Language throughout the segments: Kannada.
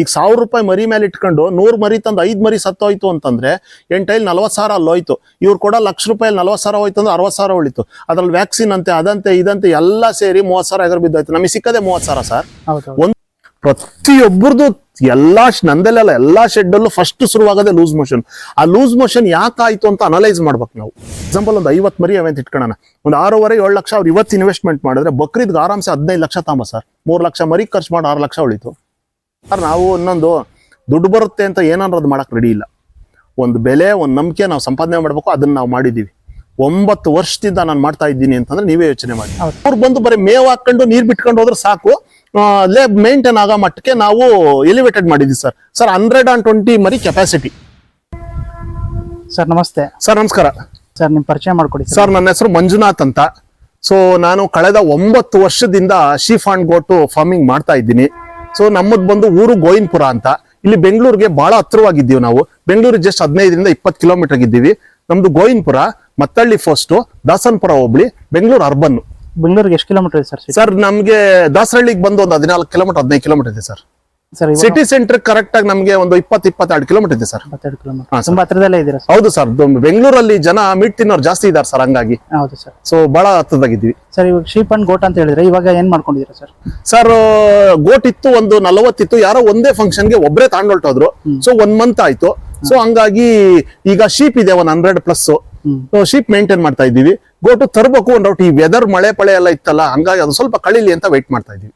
ಈಗ ಸಾವಿರ ರೂಪಾಯಿ ಮರಿ ಮೇಲೆ ಇಟ್ಕೊಂಡು ನೂರು ಮರಿ ತಂದು ಐದು ಮರಿ ಸತ್ತೋಯ್ತು ಅಂತಂದ್ರೆ ಎಂಟೈಲ್ ನಲ್ವತ್ ಸಾವಿರ ಅಲ್ಲೋಯ್ತು. ಇವ್ರು ಕೂಡ ಲಕ್ಷ ರೂಪಾಯಿ ನಲ್ವತ್ ಸಾವಿರ ಹೋಯ್ತು ಅಂದ್ರೆ ಅರವತ್ ಸಾವಿರ ಉಳಿತು. ಅದ್ರಲ್ಲಿ ವ್ಯಾಕ್ಸಿನ್ ಅಂತೆ ಅದಂತೆ ಇದಂತೆ ಎಲ್ಲ ಸೇರಿ ಮೂವತ್ತು ಸಾವಿರ ಎಗರ್ ಬಿದ್ದೋಯ್ತು. ನಮಗೆ ಸಿಕ್ಕದೆ ಮೂವತ್ತು ಸಾವಿರ ಸರ್. ಒಂದು ಪ್ರತಿಯೊಬ್ಬರದು ಎಲ್ಲಾ ನಂದಲ್ಲೆಲ್ಲ ನಂದೆಲ್ಲ ಎಲ್ಲಾ ಶೆಡ್ ಅಲ್ಲೂ ಫಸ್ಟ್ ಶುರುವಾಗದೆ ಲೂಸ್ ಮೋಷನ್ ಆ ಲೂಸ್ ಮೋಷನ್ ಯಾಕಾಯ್ತು ಅಂತ ಅನಲೈಸ್ ಮಾಡ್ಬೇಕು ನಾವು. ಎಕ್ಸಾಂಪಲ್ ಒಂದು ಐವತ್ತು ಮರಿ ಅವೆಂತ ಇಟ್ಕೊಳ್ಳೋಣ ಒಂದು ಆರೂವರೆ ಏಳು ಲಕ್ಷ ಅವ್ರು ಇವತ್ತು ಇನ್ವೆಸ್ಟ್ಮೆಂಟ್ ಮಾಡಿದ್ರೆ ಬಕ್ರೀದ್ಗೆ ಆರಾಮ್ಸೆ ಹದಿನೈದು ಲಕ್ಷ ತಾಂಬ ಸರ್. ಮೂರು ಲಕ್ಷ ಮರಿ ಖರ್ಚು ಮಾಡಿ ಆರು ಲಕ್ಷ ಉಳಿತು. ನಾವು ಇನ್ನೊಂದು ದುಡ್ಡು ಬರುತ್ತೆ ಅಂತ ಏನಾದ್ರು ಮಾಡಕ್ ರೆಡಿ ಇಲ್ಲ. ಒಂದು ಬೆಲೆ ಒಂದು ನಂಬಿಕೆ ನಾವು ಸಂಪಾದನೆ ಮಾಡಬೇಕು ಅದನ್ನ ನಾವು ಮಾಡಿದೀವಿ. ಒಂಬತ್ತು ವರ್ಷದಿಂದ ನಾನು ಮಾಡ್ತಾ ಇದ್ದೀನಿ ಅಂತಂದ್ರೆ ನೀವೇ ಯೋಚನೆ ಮಾಡಿ. ಅವ್ರು ಬಂದು ಬರೀ ಮೇವು ಹಾಕೊಂಡು ನೀರು ಬಿಟ್ಕೊಂಡು ಹೋದ್ರೆ ಸಾಕು. ಲೇ ಅಲ್ಲೇ ಮೇಂಟೈನ್ ಆಗೋ ಮಟ್ಟಕ್ಕೆ ನಾವು ಎಲಿವೇಟೆಡ್ ಮಾಡಿದ್ವಿ sir. Sir hundred and twenty ಮರಿ ಕೆಪಾಸಿಟಿ ಸರ್ ನಮಸ್ತೆ. ಸರ್ ನಮಸ್ಕಾರ. ಸರ್ ನಿಮ್ಮ ಪರಿಚಯ ಮಾಡ್ಕೊಡಿ ಸರ್. ಸರ್ ನನ್ನ ಹೆಸರು ಮಂಜುನಾಥ್ ಅಂತ. ಸೊ ನಾನು ಕಳೆದ ಒಂಬತ್ತು ವರ್ಷದಿಂದ ಶೀಫ್ ಅಂಡ್ ಗೋಟು ಫಾರ್ಮಿಂಗ್ ಮಾಡ್ತಾ ಇದ್ದೀನಿ. ಸೊ ನಮ್ಮದು ಬಂದು ಊರು ಗೋವಿಂದಪುರ ಅಂತ. ಇಲ್ಲಿ ಬೆಂಗಳೂರಿಗೆ ಬಹಳ ಹತ್ರವಾಗಿದ್ದೀವಿ ನಾವು. ಬೆಂಗಳೂರು ಜಸ್ಟ್ ಹದಿನೈದರಿಂದ ಇಪ್ಪತ್ತು ಕಿಲೋಮೀಟರ್ ಇದ್ದೀವಿ ನಮ್ದು ಗೋವಿಂದಪುರ ಮತ್ತಳ್ಳಿ ಫಸ್ಟ್ ದಾಸನ್ಪುರ ಹೋಬಳಿ ಬೆಂಗಳೂರು ಅರ್ಬನ್. ಬೆಂಗಳೂರಿಗೆ ಎಷ್ಟು ಕಿಲೋಮೀಟರ್ ಇದೆ ಸರ್ ಸರ್ ನಮಗೆ ದಾಸರಳ್ಳಿಗೆ ಬಂದು ಒಂದು ಹದಿನಾಲ್ಕು ಕಿಲೋಮೀಟರ್ ಹದಿನೈದು ಕಿಲೋಮೀಟರ್ ಇದೆ ಸರ್. ಸಿಟಿ ಸೆಂಟರ್ ಕರೆಕ್ಟ್ ಆಗಿ ನಮಗೆ ಒಂದು ಇಪ್ಪತ್ತು ಇಪ್ಪತ್ತೆರಡು ಕಿಲೋಮೀಟರ್ ಇದೆ ಸರ್. ಇಪ್ಪತ್ತೆರಡು ಹಾ, ಕಿಲೋಮೀಟರ್ ಸರ್. ತುಂಬಾ ಹತ್ರದಲ್ಲೇ ಇದ್ದೀರಾ ಸರ್? ಹೌದು ಸರ್ ಬೆಂಗಳೂರಲ್ಲಿ ಜನ ಮೀಟ್ ತಿನ್ನೋರು ಜಾಸ್ತಿ ಇದ್ದಾರೆ ಸರ್ ಹಂಗಾಗಿ. ಹೌದು ಸರ್. ಸೊ ಬಹಳ ಹತ್ತದಾಗಿದ್ದೀವಿ ಸರ್ ಇವಾಗ ಶೀಪ್ ಅಂಡ್ ಗೋಟ್ ಅಂತ ಹೇಳಿದ್ರೆ ಇವಾಗ ಏನ್ ಮಾಡ್ಕೊಂಡಿದ್ದೀರಾ ಸರ್? ಸರ್ ಗೋಟ್ ಇತ್ತು ಒಂದು ನಲವತ್ತಿತ್ತು ಯಾರೋ ಒಂದೇ ಫಂಕ್ಷನ್ಗೆ ಒಬ್ಬರೇ ತಗೊಂಡೊಳ್ಟೋದ್ರು ಸೊ ಒನ್ ಮಂತ್ ಆಯ್ತು. ಸೊ ಹಂಗಾಗಿ ಈಗ ಶೀಪ್ ಇದೆ ಒಂದ್ ಹಂಡ್ರೆಡ್ ಪ್ಲಸ್ ಶೀಪ್ ಮೇಂಟೈನ್ ಮಾಡ್ತಾ ಇದ್ದೀವಿ. ಗೋಟು ತರಬೇಕು ಒಂದ್ ಔಟ್ ಈ ವೆದರ್ ಮಳೆ ಪಳೆ ಎಲ್ಲ ಇತ್ತಲ್ಲ ಹಂಗಾಗಿ ಅದು ಸ್ವಲ್ಪ ಕಳಿಲಿ ಅಂತ ವೆಯ್ಟ್ ಮಾಡ್ತಾ ಇದೀವಿ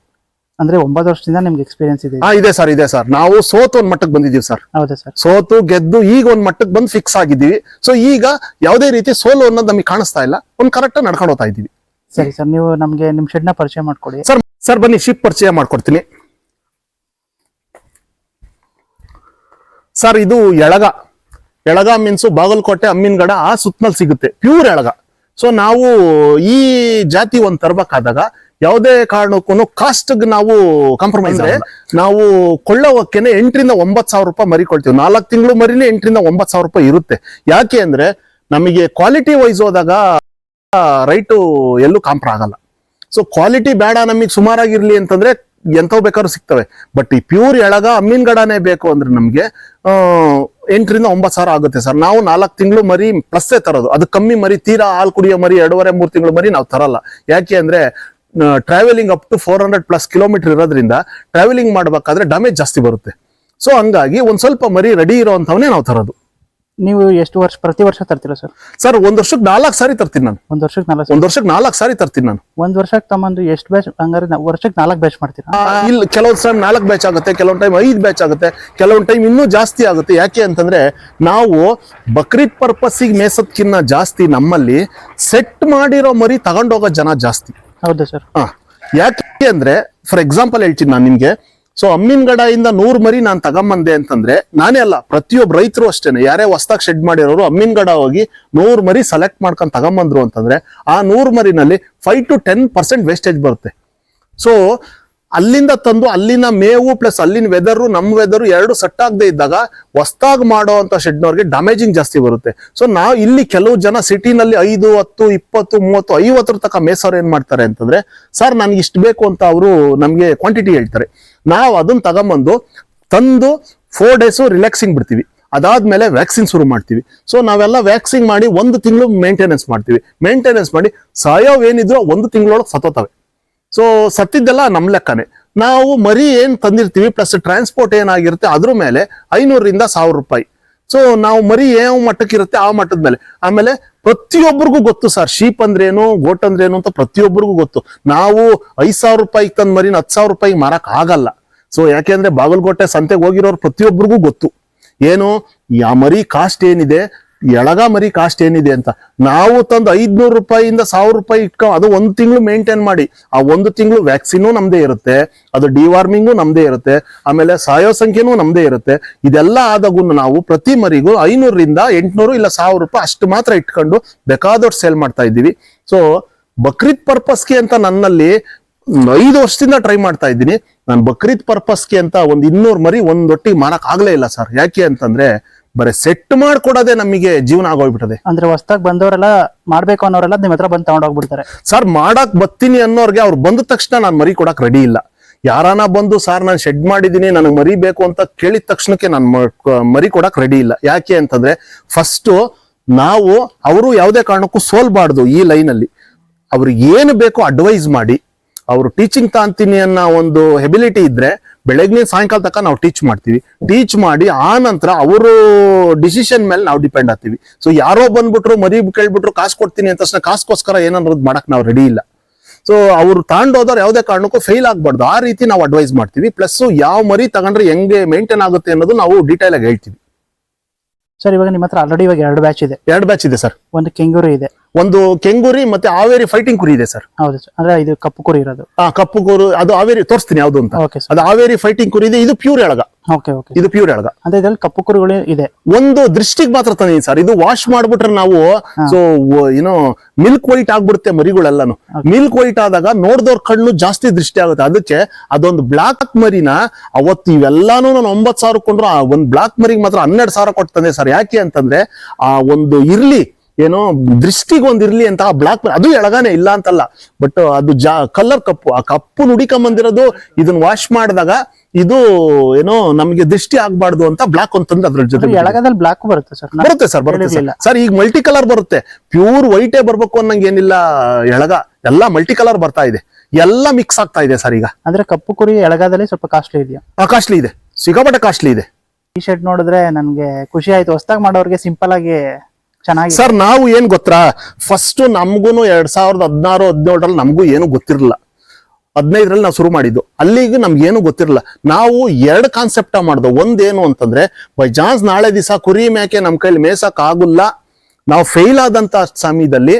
ಅಂದ್ರೆ ಒಂಬತ್ತು ವರ್ಷದಿಂದ ನಿಮ್ಗೆ ಎಕ್ಸ್ಪೀರಿಯನ್ಸ್ ಇದೆ. ಹಾ ಇದೆ ಸರ್ ಇದೆ ಸರ್. ನಾವು ಸೋತು ಒಂದ್ ಮಟ್ಟಕ್ಕೆ ಬಂದಿದ್ದೀವಿ ಸರ್. ಹೌದಾ ಸರ್? ಸೋತು ಗೆದ್ದು ಈಗ ಒಂದ್ ಮಟ್ಟಕ್ಕೆ ಬಂದು ಫಿಕ್ಸ್ ಆಗಿದ್ದೀವಿ. ಸೊ ಈಗ ಯಾವುದೇ ರೀತಿ ಸೋಲು ಅನ್ನೋದು ನಮಗೆ ಕಾಣಿಸ್ತಾ ಇಲ್ಲ. ಒಂದ್ ಕರೆಕ್ಟ್ ನಡ್ಕೊಂಡು ಹೋಗ್ತಾ ಇದ್ದೀವಿ. ಸರಿ ಸರ್ ನೀವು ನಮ್ಗೆ ನಿಮ್ ಶೆಡ್ನ ಪರಿಚಯ ಮಾಡ್ಕೊಡಿ. ಸರ್ ಸರ್ ಬನ್ನಿ ಶಿಪ್ ಪರಿಚಯ ಮಾಡ್ಕೊಡ್ತೀನಿ. ಸರ್ ಇದು ಎಳಗ. ಎಳಗ ಮೀನ್ಸು ಬಾಗಲಕೋಟೆ ಅಮ್ಮಿನಗಡ ಆ ಸುತ್ತನಲ್ಲಿ ಸಿಗುತ್ತೆ. ಪ್ಯೂರ್ ಎಳಗ. ಸೊ ನಾವು ಈ ಜಾತಿ ಒಂದ್ ತರ್ಬೇಕಾದಾಗ ಯಾವುದೇ ಕಾರಣಕ್ಕೂ ಕಾಸ್ಟ್ ನಾವು ಕಾಂಪ್ರಮೈಸ್ ನಾವು ಕೊಳ್ಳೋವಕ್ಕೆನೆ ಎಂಟರಿಂದ ಒಂಬತ್ತು ಸಾವಿರ ರೂಪಾಯಿ ಮರಿ ಕೊಡ್ತೀವಿ. ನಾಲ್ಕು ತಿಂಗಳು ಮರಿನೇ ಎಂಟರಿಂದ ಒಂಬತ್ತು ಸಾವಿರ ರೂಪಾಯಿ ಇರುತ್ತೆ. ಯಾಕೆ ಅಂದ್ರೆ ನಮಗೆ ಕ್ವಾಲಿಟಿ ವೈಸ್ ಹೋದಾಗ ರೈಟು ಎಲ್ಲೂ ಕಾಂಪ್ರ ಆಗಲ್ಲ. ಸೊ ಕ್ವಾಲಿಟಿ ಬೇಡ ನಮಗೆ ಸುಮಾರಾಗಿರ್ಲಿ ಅಂತಂದ್ರೆ ಎಂಥವು ಬೇಕಾದ್ರೂ ಸಿಗ್ತವೆ. ಬಟ್ ಈ ಪ್ಯೂರ್ ಎಳಗ ಅಮ್ಮಿನಗಡನೇ ಬೇಕು ಅಂದ್ರೆ ನಮಗೆ ಎಂಟರಿಂದ ಒಂಬತ್ತು ಸಾವಿರ ಆಗುತ್ತೆ ಸರ್. ನಾವು ನಾಲ್ಕು ತಿಂಗಳು ಮರಿ ಪ್ಲಸ್ಸೇ ತರೋದು. ಅದು ಕಮ್ಮಿ ಮರಿ ತೀರಾ ಹಾಲು ಕುಡಿಯೋ ಮರಿ ಎರಡೂವರೆ ಮೂರು ತಿಂಗಳು ಮರಿ ನಾವು ತರಲ್ಲ. ಯಾಕೆ ಅಂದ್ರೆ travelling up to four hundred plus kilometre ಇರೋದ್ರಿಂದ ಟ್ರಾವೆಲಿಂಗ್ ಮಾಡಬೇಕಾದ್ರೆ ಡ್ಯಾಮೇಜ್ ಜಾಸ್ತಿ ಬರುತ್ತೆ. ಸೊ ಹಂಗಾಗಿ ಒಂದ್ ಸ್ವಲ್ಪ ಮರಿ ರೆಡಿ ಇರೋವಂಥವನ್ನೇ ನಾವು ತರೋದು. ನೀವು ಎಷ್ಟು ವರ್ಷ ಪ್ರತಿ ವರ್ಷ ತರ್ತೀರಾ ಸರ್? ಸರ್ ಒಂದ್ ವರ್ಷಕ್ಕೆ ನಾಲ್ಕು ಸಾರಿ ತರ್ತೀನಿ ನಾನು. ಒಂದ್ ವರ್ಷಕ್ಕೆ ನಾಲ್ಕು ಒಂದ್ ವರ್ಷಕ್ಕೆ ನಾಲ್ಕು ಸಾರಿ ತರ್ತೀನಿ ನಾನು. ಒಂದ್ ವರ್ಷಕ್ಕೆ ತಮ್ಮಂದು ಎಷ್ಟು ಬ್ಯಾಚ್ ಹಂಗಾರೆ ನಾ- ವರ್ಷಕ್ಕೆ ನಾಲ್ಕು ಬ್ಯಾಚ್ ಮಾಡ್ತೀರಾ? ಇಲ್ಲಿ ಇಲ್ಲ ಕೆಲವೊಂದು ಟೈಮ್ ನಾಲ್ಕು ಬ್ಯಾಚ್ ಆಗುತ್ತೆ ಕೆಲವೊಂದು ಟೈಮ್ ಐದು ಬ್ಯಾಚ್ ಆಗುತ್ತೆ ಕೆಲವೊಂದು ಟೈಮ್ ಇನ್ನೂ ಜಾಸ್ತಿ ಆಗುತ್ತೆ. ಯಾಕೆ ಅಂತಂದ್ರೆ ನಾವು ಬಕ್ರೀದ್ ಪರ್ಪಸ್ಸಿಗೆ ಮೇಸೋದ್ಕಿನ್ನ ಜಾಸ್ತಿ ನಮ್ಮಲ್ಲಿ ಸೆಟ್ ಮಾಡಿರೋ ಮರಿ ತಗೊಂಡೋಗೋ ಜನ ಜಾಸ್ತಿ. ಹೌದಾ ಸರ್. ಯಾಕೆ ಅಂದ್ರೆ ಫಾರ್ ಎಕ್ಸಾಂಪಲ್ ಹೇಳ್ತೀನಿ ನಾನು ನಿಮ್ಗೆ. ಸೊ ಅಮ್ಮಿನಗಡದಿಂದ ನೂರು ಮರಿ ನಾನು ತಗೊಂಬಂದೆ ಅಂತಂದ್ರೆ, ನಾನೇ ಅಲ್ಲ, ಪ್ರತಿಯೊಬ್ಬ ರೈತರು ಅಷ್ಟೇನೆ. ಯಾರೇ ಹೊಸ್ದಾಗ ಶೆಡ್ ಮಾಡಿರೋರು ಅಮ್ಮಿನಗಡ ಹೋಗಿ ನೂರು ಮರಿ ಸೆಲೆಕ್ಟ್ ಮಾಡ್ಕೊಂಡು ತಗೊಂಬಂದ್ರು ಅಂತಂದ್ರೆ, ಆ ನೂರು ಮರಿನಲ್ಲಿ five to ten percent wastage ಬರುತ್ತೆ. ಸೊ ಅಲ್ಲಿಂದ ತಂದು ಅಲ್ಲಿನ ಮೇವು ಪ್ಲಸ್ ಅಲ್ಲಿನ ವೆದರು ನಮ್ಮ ವೆದರು ಎರಡು ಸೆಟ್ ಆಗದೆ ಇದ್ದಾಗ ಹೊಸ್ದಾಗ್ ಮಾಡೋ ಅಂತ ಶೆಡ್ನವ್ರಿಗೆ ಡ್ಯಾಮೇಜಿಂಗ್ ಜಾಸ್ತಿ ಬರುತ್ತೆ. ಸೊ ನಾವು ಇಲ್ಲಿ ಕೆಲವು ಜನ ಸಿಟಿನಲ್ಲಿ ಐದು, ಹತ್ತು, ಇಪ್ಪತ್ತು, ಮೂವತ್ತು, ಐವತ್ತರ ತನಕ ಮೇಸವ್ರು ಏನ್ ಮಾಡ್ತಾರೆ ಅಂತಂದ್ರೆ, ಸರ್, ನನ್ಗೆ ಇಷ್ಟು ಬೇಕು ಅಂತ ಅವರು ನಮ್ಗೆ ಕ್ವಾಂಟಿಟಿ ಹೇಳ್ತಾರೆ. ನಾವು ಅದನ್ನ ತಗೊಂಬಂದು ತಂದು ಫೋರ್ ಡೇಸು ರಿಲ್ಯಾಕ್ಸಿಂಗ್ ಬಿಡ್ತೀವಿ. ಅದಾದ್ಮೇಲೆ ವ್ಯಾಕ್ಸಿನ್ ಶುರು ಮಾಡ್ತೀವಿ. ಸೊ ನಾವೆಲ್ಲ ವ್ಯಾಕ್ಸಿನ್ ಮಾಡಿ ಒಂದು ತಿಂಗಳು ಮೇಂಟೆನೆನ್ಸ್ ಮಾಡ್ತೀವಿ. ಮೇಂಟೆನೆನ್ಸ್ ಮಾಡಿ ಸಾಯೋವ್ ಏನಿದ್ರು ಒಂದು ತಿಂಗಳೊಳಗೆ ಸತ್ತೋತವೆ ಸೊ ಸತ್ತಿದ್ದೆಲ್ಲ ನಮ್ಮ ಲೆಕ್ಕನೆ. ನಾವು ಮರಿ ಏನು ತಂದಿರ್ತೀವಿ ಪ್ಲಸ್ ಟ್ರಾನ್ಸ್ಪೋರ್ಟ್ ಏನಾಗಿರುತ್ತೆ, ಅದ್ರ ಮೇಲೆ ಐನೂರರಿಂದ ಸಾವಿರ ರೂಪಾಯಿ. ಸೊ ನಾವು ಮರಿ ಯಾವ ಮಟ್ಟಕ್ಕೆ ಇರುತ್ತೆ, ಆ ಮಟ್ಟದ ಮೇಲೆ. ಆಮೇಲೆ ಪ್ರತಿಯೊಬ್ಬರಿಗೂ ಗೊತ್ತು ಸರ್ ಶೀಪ್ ಅಂದ್ರೇನು ಗೋಟ್ ಅಂದ್ರೇನು ಅಂತ ಪ್ರತಿಯೊಬ್ಬರಿಗೂ ಗೊತ್ತು. ನಾವು ಐದು ಸಾವಿರ ರೂಪಾಯಿಗೆ ತಂದು ಮರಿನ ಹತ್ತು ಸಾವಿರ ರೂಪಾಯಿಗೆ ಮಾರಕ್ ಆಗಲ್ಲ. ಸೊ ಯಾಕೆಂದ್ರೆ ಬಾಗಲಕೋಟೆ ಸಂತೆಗೆ ಹೋಗಿರೋರು ಪ್ರತಿಯೊಬ್ಬರಿಗೂ ಗೊತ್ತು. ಏನು ಆ ಮರಿ ಕಾಸ್ಟ್ ಏನಿದೆ ಎಳಗ ಮರಿ ಕಾಸ್ಟ್ ಏನಿದೆ ಅಂತ. ನಾವು ತಂದು ಐದ್ನೂರು ರೂಪಾಯಿಯಿಂದ ಸಾವಿರ ರೂಪಾಯಿ ಇಟ್ಕೊ ಅದು ಒಂದು ತಿಂಗಳು ಮೇಂಟೈನ್ ಮಾಡಿ. ಆ ಒಂದು ತಿಂಗಳು ವ್ಯಾಕ್ಸಿನೂ ನಮ್ದೇ ಇರುತ್ತೆ. ಅದು ಡಿವಾರ್ಮಿಂಗು ನಮ್ದೇ ಇರುತ್ತೆ. ಆಮೇಲೆ ಸಾಯೋ ಸಂಖ್ಯೆನೂ ನಮ್ದೇ ಇರುತ್ತೆ. ಇದೆಲ್ಲ ಆದಾಗೂ ನಾವು ಪ್ರತಿ ಮರಿಗೂ ಐನೂರರಿಂದ ಎಂಟುನೂರು ಇಲ್ಲ ಸಾವಿರ ರೂಪಾಯಿ ಅಷ್ಟು ಮಾತ್ರ ಇಟ್ಕೊಂಡು ಬೇಕಾದಷ್ಟು ಸೇಲ್ ಮಾಡ್ತಾ ಇದ್ದೀವಿ. ಸೊ ಬಕ್ರೀದ್ ಪರ್ಪಸ್ಗೆ ಅಂತ ನನ್ನಲ್ಲಿ ಐದು ವರ್ಷದಿಂದ ಟ್ರೈ ಮಾಡ್ತಾ ಇದ್ದೀನಿ. ನಾನು ಬಕ್ರೀದ್ ಪರ್ಪಸ್ಗೆ ಅಂತ ಒಂದು ಇನ್ನೂರು ಮರಿ ಒಂದೊಟ್ಟಿಗೆ ಮಾರಕ್ ಆಗ್ಲೇ ಇಲ್ಲ ಸರ್. ಯಾಕೆ ಅಂತಂದ್ರೆ ಬರೀ ಸೆಟ್ ಮಾಡ್ಕೊಡೋದೆ ನಮಗೆ ಜೀವನ ಆಗೋಗ್ಬಿಟ್ಟದೆ. ಅಂದ್ರೆ ಹೊಸ್ದಾಗ್ ಬಂದವರೆಲ್ಲ ಮಾಡ್ಬೇಕು ಅನ್ನೋರೆಲ್ಲ ನಿಮ್ಮ ಹತ್ರ ಬಂದು ತಗೊಂಡೋಗ್ಬಿಡ್ತಾರೆ. ಸರ್ ಮಾಡಕ್ ಬರ್ತೀನಿ ಅನ್ನೋರ್ಗೆ ಅವ್ರು ಬಂದ ತಕ್ಷಣ ನಾನು ಮರಿ ಕೊಡಕ್ ರೆಡಿ ಇಲ್ಲ. ಯಾರಾನ ಬಂದು ಸಾರ್ ನಾನು ಶೆಡ್ ಮಾಡಿದೀನಿ ನನಗೆ ಮರಿ ಬೇಕು ಅಂತ ಕೇಳಿದ ತಕ್ಷಣಕ್ಕೆ ನಾನು ಮರಿ ಕೊಡಕ್ ರೆಡಿ ಇಲ್ಲ. ಯಾಕೆ ಅಂತಂದ್ರೆ ಫಸ್ಟ್ ನಾವು ಅವರು ಯಾವುದೇ ಕಾರಣಕ್ಕೂ ಸೋಲ್ಬಾರ್ದು ಈ ಲೈನ್ ಅಲ್ಲಿ. ಅವ್ರಿಗೆ ಏನು ಬೇಕೋ ಅಡ್ವೈಸ್ ಮಾಡಿ. ಅವರು ಟೀಚಿಂಗ್ ತಾಂತೀನಿ ಅನ್ನೋ ಒಂದು ಹೆಬಿಲಿಟಿ ಇದ್ರೆ ಬೆಳಗ್ಗೆ ಸಾಯಂಕಾಲ ತನಕ ನಾವು ಟೀಚ್ ಮಾಡ್ತೀವಿ. ಟೀಚ್ ಮಾಡಿ ಆ ನಂತರ ಅವರು ಡಿಸಿಷನ್ ಮೇಲೆ ನಾವು ಡಿಪೆಂಡ್ ಆಗ್ತೀವಿ. ಸೊ ಯಾರೋ ಬಂದ್ಬಿಟ್ರು ಮರಿ ಕೇಳ್ಬಿಟ್ರು ಕಾಸು ಕೊಡ್ತೀನಿ ಅಂತ ತಕ್ಷಣ ಕಾಸ್ಗೋಸ್ಕರ ಏನನ್ನೋದು ಮಾಡಕ್ ನಾವು ರೆಡಿ ಇಲ್ಲ. ಸೊ ಅವ್ರು ತಗೊಂಡೋದವ್ರು ಯಾವುದೇ ಕಾರಣಕ್ಕೂ ಫೇಲ್ ಆಗ್ಬಾರ್ದು. ಆ ರೀತಿ ನಾವು ಅಡ್ವೈಸ್ ಮಾಡ್ತೀವಿ. ಪ್ಲಸ್ ಯಾವ ಮರಿ ತಗೊಂಡ್ರೆ ಹೆಂಗೆ ಮೇಂಟೈನ್ ಆಗುತ್ತೆ ಅನ್ನೋದು ನಾವು ಡೀಟೇಲ್ ಆಗಿ ಹೇಳ್ತೀವಿ. ಸರ್ ಇವಾಗ ನಿಮ್ಮ ಹತ್ರ ಆಲ್ರೆಡಿ ಇವಾಗ ಎರಡು ಬ್ಯಾಚ್ ಇದೆ. ಎರಡು ಬ್ಯಾಚ್ ಇದೆ ಸರ್ ಒಂದು ಕೆಂಗೂರು ಇದೆ. ಒಂದು ಕೆಂಗುರಿ ಮತ್ತೆ ಹಾವೇರಿ ಫೈಟಿಂಗ್ ಕುರಿ ಇದೆ ಸರ್. ಹೌದು ಸರ್. ಅಂದ್ರೆ ಇದು ಕಪ್ಪು ಕುರಿ ಇರೋದು. ಆ ಕಪ್ಪು ಕುರು ಅದು ಹಾವೇರಿ ತೋರಿಸ್ತೀನಿ ಯಾವ್ದು ಅಂತ. ಓಕೆ ಸರ್ ಅದು ಹಾವೇರಿ ಫೈಟಿಂಗ್ ಕುರಿ ಇದೆ ಇದು ಪ್ಯೂರ್ ಎಳಗ. ಓಕೆ ಓಕೆ ಇದು ಪ್ಯೂರ್ ಎಳಗ. ಅಂದ್ರೆ ಇದ್ರಲ್ಲಿ ಕಪ್ಪು ಕುರಿಗಳು ಇದೆ. ಒಂದು ದೃಷ್ಟಿಗೆ ಮಾತ್ರ ತಂದಿದ್ದೀನಿ ಸರ್. ಇದು ವಾಶ್ ಮಾಡ್ಬಿಟ್ರೆ ನಾವು ಸೊ ಏನೋ ಮಿಲ್ಕ್ ವೈಟ್ ಆಗ್ಬಿಡುತ್ತೆ ಮರಿಗಳೆಲ್ಲಾನು. ಮಿಲ್ಕ್ ವೈಟ್ ಆದಾಗ ನೋಡ್ದವ್ರ ಕಣ್ಣು ಜಾಸ್ತಿ ದೃಷ್ಟಿ ಆಗುತ್ತೆ. ಅದಕ್ಕೆ ಅದೊಂದು ಬ್ಲಾಕ್ ಮರಿನ ಅವತ್ತು ಇವೆಲ್ಲಾನು ನಾನು ಒಂಬತ್ತು ಸಾವಿರ ಕೊಂಡ್ರು ಆ ಒಂದು ಬ್ಲಾಕ್ ಮರಿಗೆ ಮಾತ್ರ ಹನ್ನೆರಡು ಸಾವಿರ ಕೊಟ್ಟು ತಂದೆ ಸರ್. ಯಾಕೆ ಅಂತಂದ್ರೆ ಆ ಒಂದು ಇರ್ಲಿ ಏನೋ ದೃಷ್ಟಿಗೆ ಒಂದ್ ಇರ್ಲಿ ಅಂತ ಆ ಬ್ಲಾಕ್ ಅದು ಎಳಗಾನೆ ಇಲ್ಲ ಅಂತಲ್ಲ. ಬಟ್ ಅದು ಜಾ ಕಲರ್ ಕಪ್ಪು. ಆ ಕಪ್ಪು ನುಡಿಕೊಂಬಂದಿರೋದು ಇದನ್ನ ವಾಶ್ ಮಾಡಿದಾಗ ಇದು ಏನೋ ನಮಗೆ ದೃಷ್ಟಿ ಆಗ್ಬಾರ್ದು ಅಂತ ಬ್ಲಾಕ್ ತಂದು ಅದ್ರ ಜೊತೆ. ಎಳಗದಲ್ಲಿ ಬ್ಲಾಕ್ ಬರುತ್ತೆ ಸರ್. ಬರುತ್ತೆ ಸರ್ ಬರುತ್ತೆ ಸರ್. ಈಗ ಮಲ್ಟಿ ಕಲರ್ ಬರುತ್ತೆ. ಪ್ಯೂರ್ ವೈಟೇ ಬರ್ಬೇಕು ಅನ್ನಂಗೆ ಏನಿಲ್ಲ ಎಳಗ. ಎಲ್ಲ ಮಲ್ಟಿ ಕಲರ್ ಬರ್ತಾ ಇದೆ. ಎಲ್ಲ ಮಿಕ್ಸ್ ಆಗ್ತಾ ಇದೆ ಸರ್ ಈಗ. ಅಂದ್ರೆ ಕಪ್ಪು ಕುರಿ ಎಳಗಾದಲ್ಲಿ ಸ್ವಲ್ಪ ಕಾಸ್ಟ್ಲಿ ಇದೆಯಾ? ಕಾಸ್ಟ್ಲಿ ಇದೆ. ಸಿಕ್ಕಾಪಟ್ಟೆ ಕಾಸ್ಟ್ಲಿ ಇದೆ. ಟಿ ಶರ್ಟ್ ನೋಡಿದ್ರೆ ನನ್ಗೆ ಖುಷಿ ಆಯ್ತು. ಹೊಸದಾಗಿ ಮಾಡೋರಿಗೆ ಸಿಂಪಲ್ ಆಗಿ ಚೆನ್ನಾಗಿ ಸರ್ ನಾವು ಏನ್ ಗೊತ್ತಾ? ಫಸ್ಟ್ ನಮ್ಗೂನು ಎರಡ್ ಸಾವಿರದ ಹದಿನಾರು, ಹದಿನೇಳರಲ್ಲಿ ನಮಗೂ ಏನು ಗೊತ್ತಿರಲಿಲ್ಲ. ಹದಿನೈದರಲ್ಲಿ ನಾವು ಶುರು ಮಾಡಿದ್ದು. ಅಲ್ಲಿಗೆ ನಮ್ಗೇನು ಗೊತ್ತಿರಲಿಲ್ಲ. ನಾವು ಎರಡು ಕಾನ್ಸೆಪ್ಟ ಮಾಡ್ದು. ಒಂದೇನು ಅಂತಂದ್ರೆ, ಬೈ ಚಾನ್ಸ್ ನಾಳೆ ದಿವಸ ಕುರಿ ಮೇಕೆ ನಮ್ಮ ಕೈಲಿ ಮೇಸಕ್ ಆಗುಲ್ಲ ನಾವು ಫೇಲ್ ಆದಂತ ಸಮಯದಲ್ಲಿ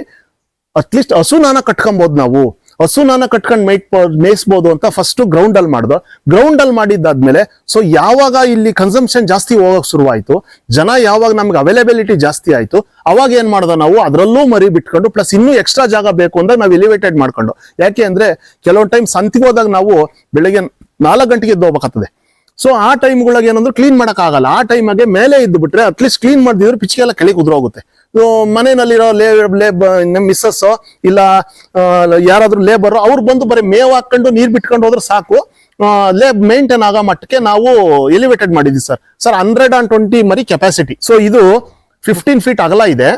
ಅಟ್ಲೀಸ್ಟ್ ಹಸುನಾನ ಕಟ್ಕೊಬಹುದು ನಾವು. ಹಸುನಾನ ಕಟ್ಕೊಂಡು ಮೇಯ್ಬೋದು ಮೇಯಿಸ್ಬೋದು ಅಂತ ಫಸ್ಟ್ ಗ್ರೌಂಡ್ ಅಲ್ಲಿ ಮಾಡಿದ್ರು ಗ್ರೌಂಡ್ ಅಲ್ಲಿ ಮಾಡಿದ್ದಾದ್ಮೇಲೆ ಸೊ ಯಾವಾಗ ಇಲ್ಲಿ ಕನ್ಸಂಪ್ಷನ್ ಜಾಸ್ತಿ ಹೋಗಕ್ ಶುರುವಾಯಿತು, ಜನ ಯಾವಾಗ ನಮ್ಗೆ ಅವೈಲೇಬಿಲಿಟಿ ಜಾಸ್ತಿ ಆಯಿತು, ಅವಾಗ ಏನು ಮಾಡ್ದ ನಾವು ಅದರಲ್ಲೂ ಮರಿ ಬಿಟ್ಕೊಂಡು ಪ್ಲಸ್ ಇನ್ನೂ ಎಕ್ಸ್ಟ್ರಾ ಜಾಗ ಬೇಕು ಅಂದಾಗ ನಾವು ಎಲಿವೇಟೆಡ್ ಮಾಡ್ಕೊಂಡು. ಯಾಕೆ ಅಂದ್ರೆ, ಕೆಲವೊಂದು ಟೈಮ್ ಸಂತಿಗೆ ಹೋದಾಗ ನಾವು ಬೆಳಗ್ಗೆ ನಾಲ್ಕು ಗಂಟೆಗೆ ಎದ್ದು ಹೋಗ್ಬೇಕಾಗ್ತದೆ. ಸೊ ಆ ಟೈಮ್ಗಳಿಗೆ ಏನಂದ್ರೆ ಕ್ಲೀನ್ ಮಾಡೋಕ್ಕಾಗಲ್ಲ ಆ ಟೈಮಗೆ ಮೇಲೆ ಇದ್ದು ಬಿಟ್ರೆ ಅಟ್ಲೀಸ್ಟ್ ಕ್ಲೀನ್ ಮಾಡಿದ್ರು ಪಿಚಿಗೆಲ್ಲ ಕೆಳಗೆ ಉದ್ರೋಗುತ್ತೆ ಮನೆಯಲ್ಲಿರೋ ಲೇ ಲೇಬ್ ಮಿಸ್ಸಸ್ ಇಲ್ಲ ಯಾರಾದರೂ ಲೇಬರ್ ಅವ್ರು ಬಂದು ಬರೀ ಮೇವ್ ಹಾಕೊಂಡು ನೀರ್ ಬಿಟ್ಕೊಂಡು ಹೋದ್ರೆ ಸಾಕು. ಲೇಬ್ ಮೇಂಟೈನ್ ಆಗೋ ಮಟ್ಟಕ್ಕೆ ನಾವು ಎಲಿವೇಟೆಡ್ ಮಾಡಿದ್ವಿ sir sir hundred and twenty ಮರಿ ಕೆಪಾಸಿಟಿ ಸೊ ಇದು ಫಿಫ್ಟೀನ್ ಫೀಟ್ ಅಗಲ ಇದೆ.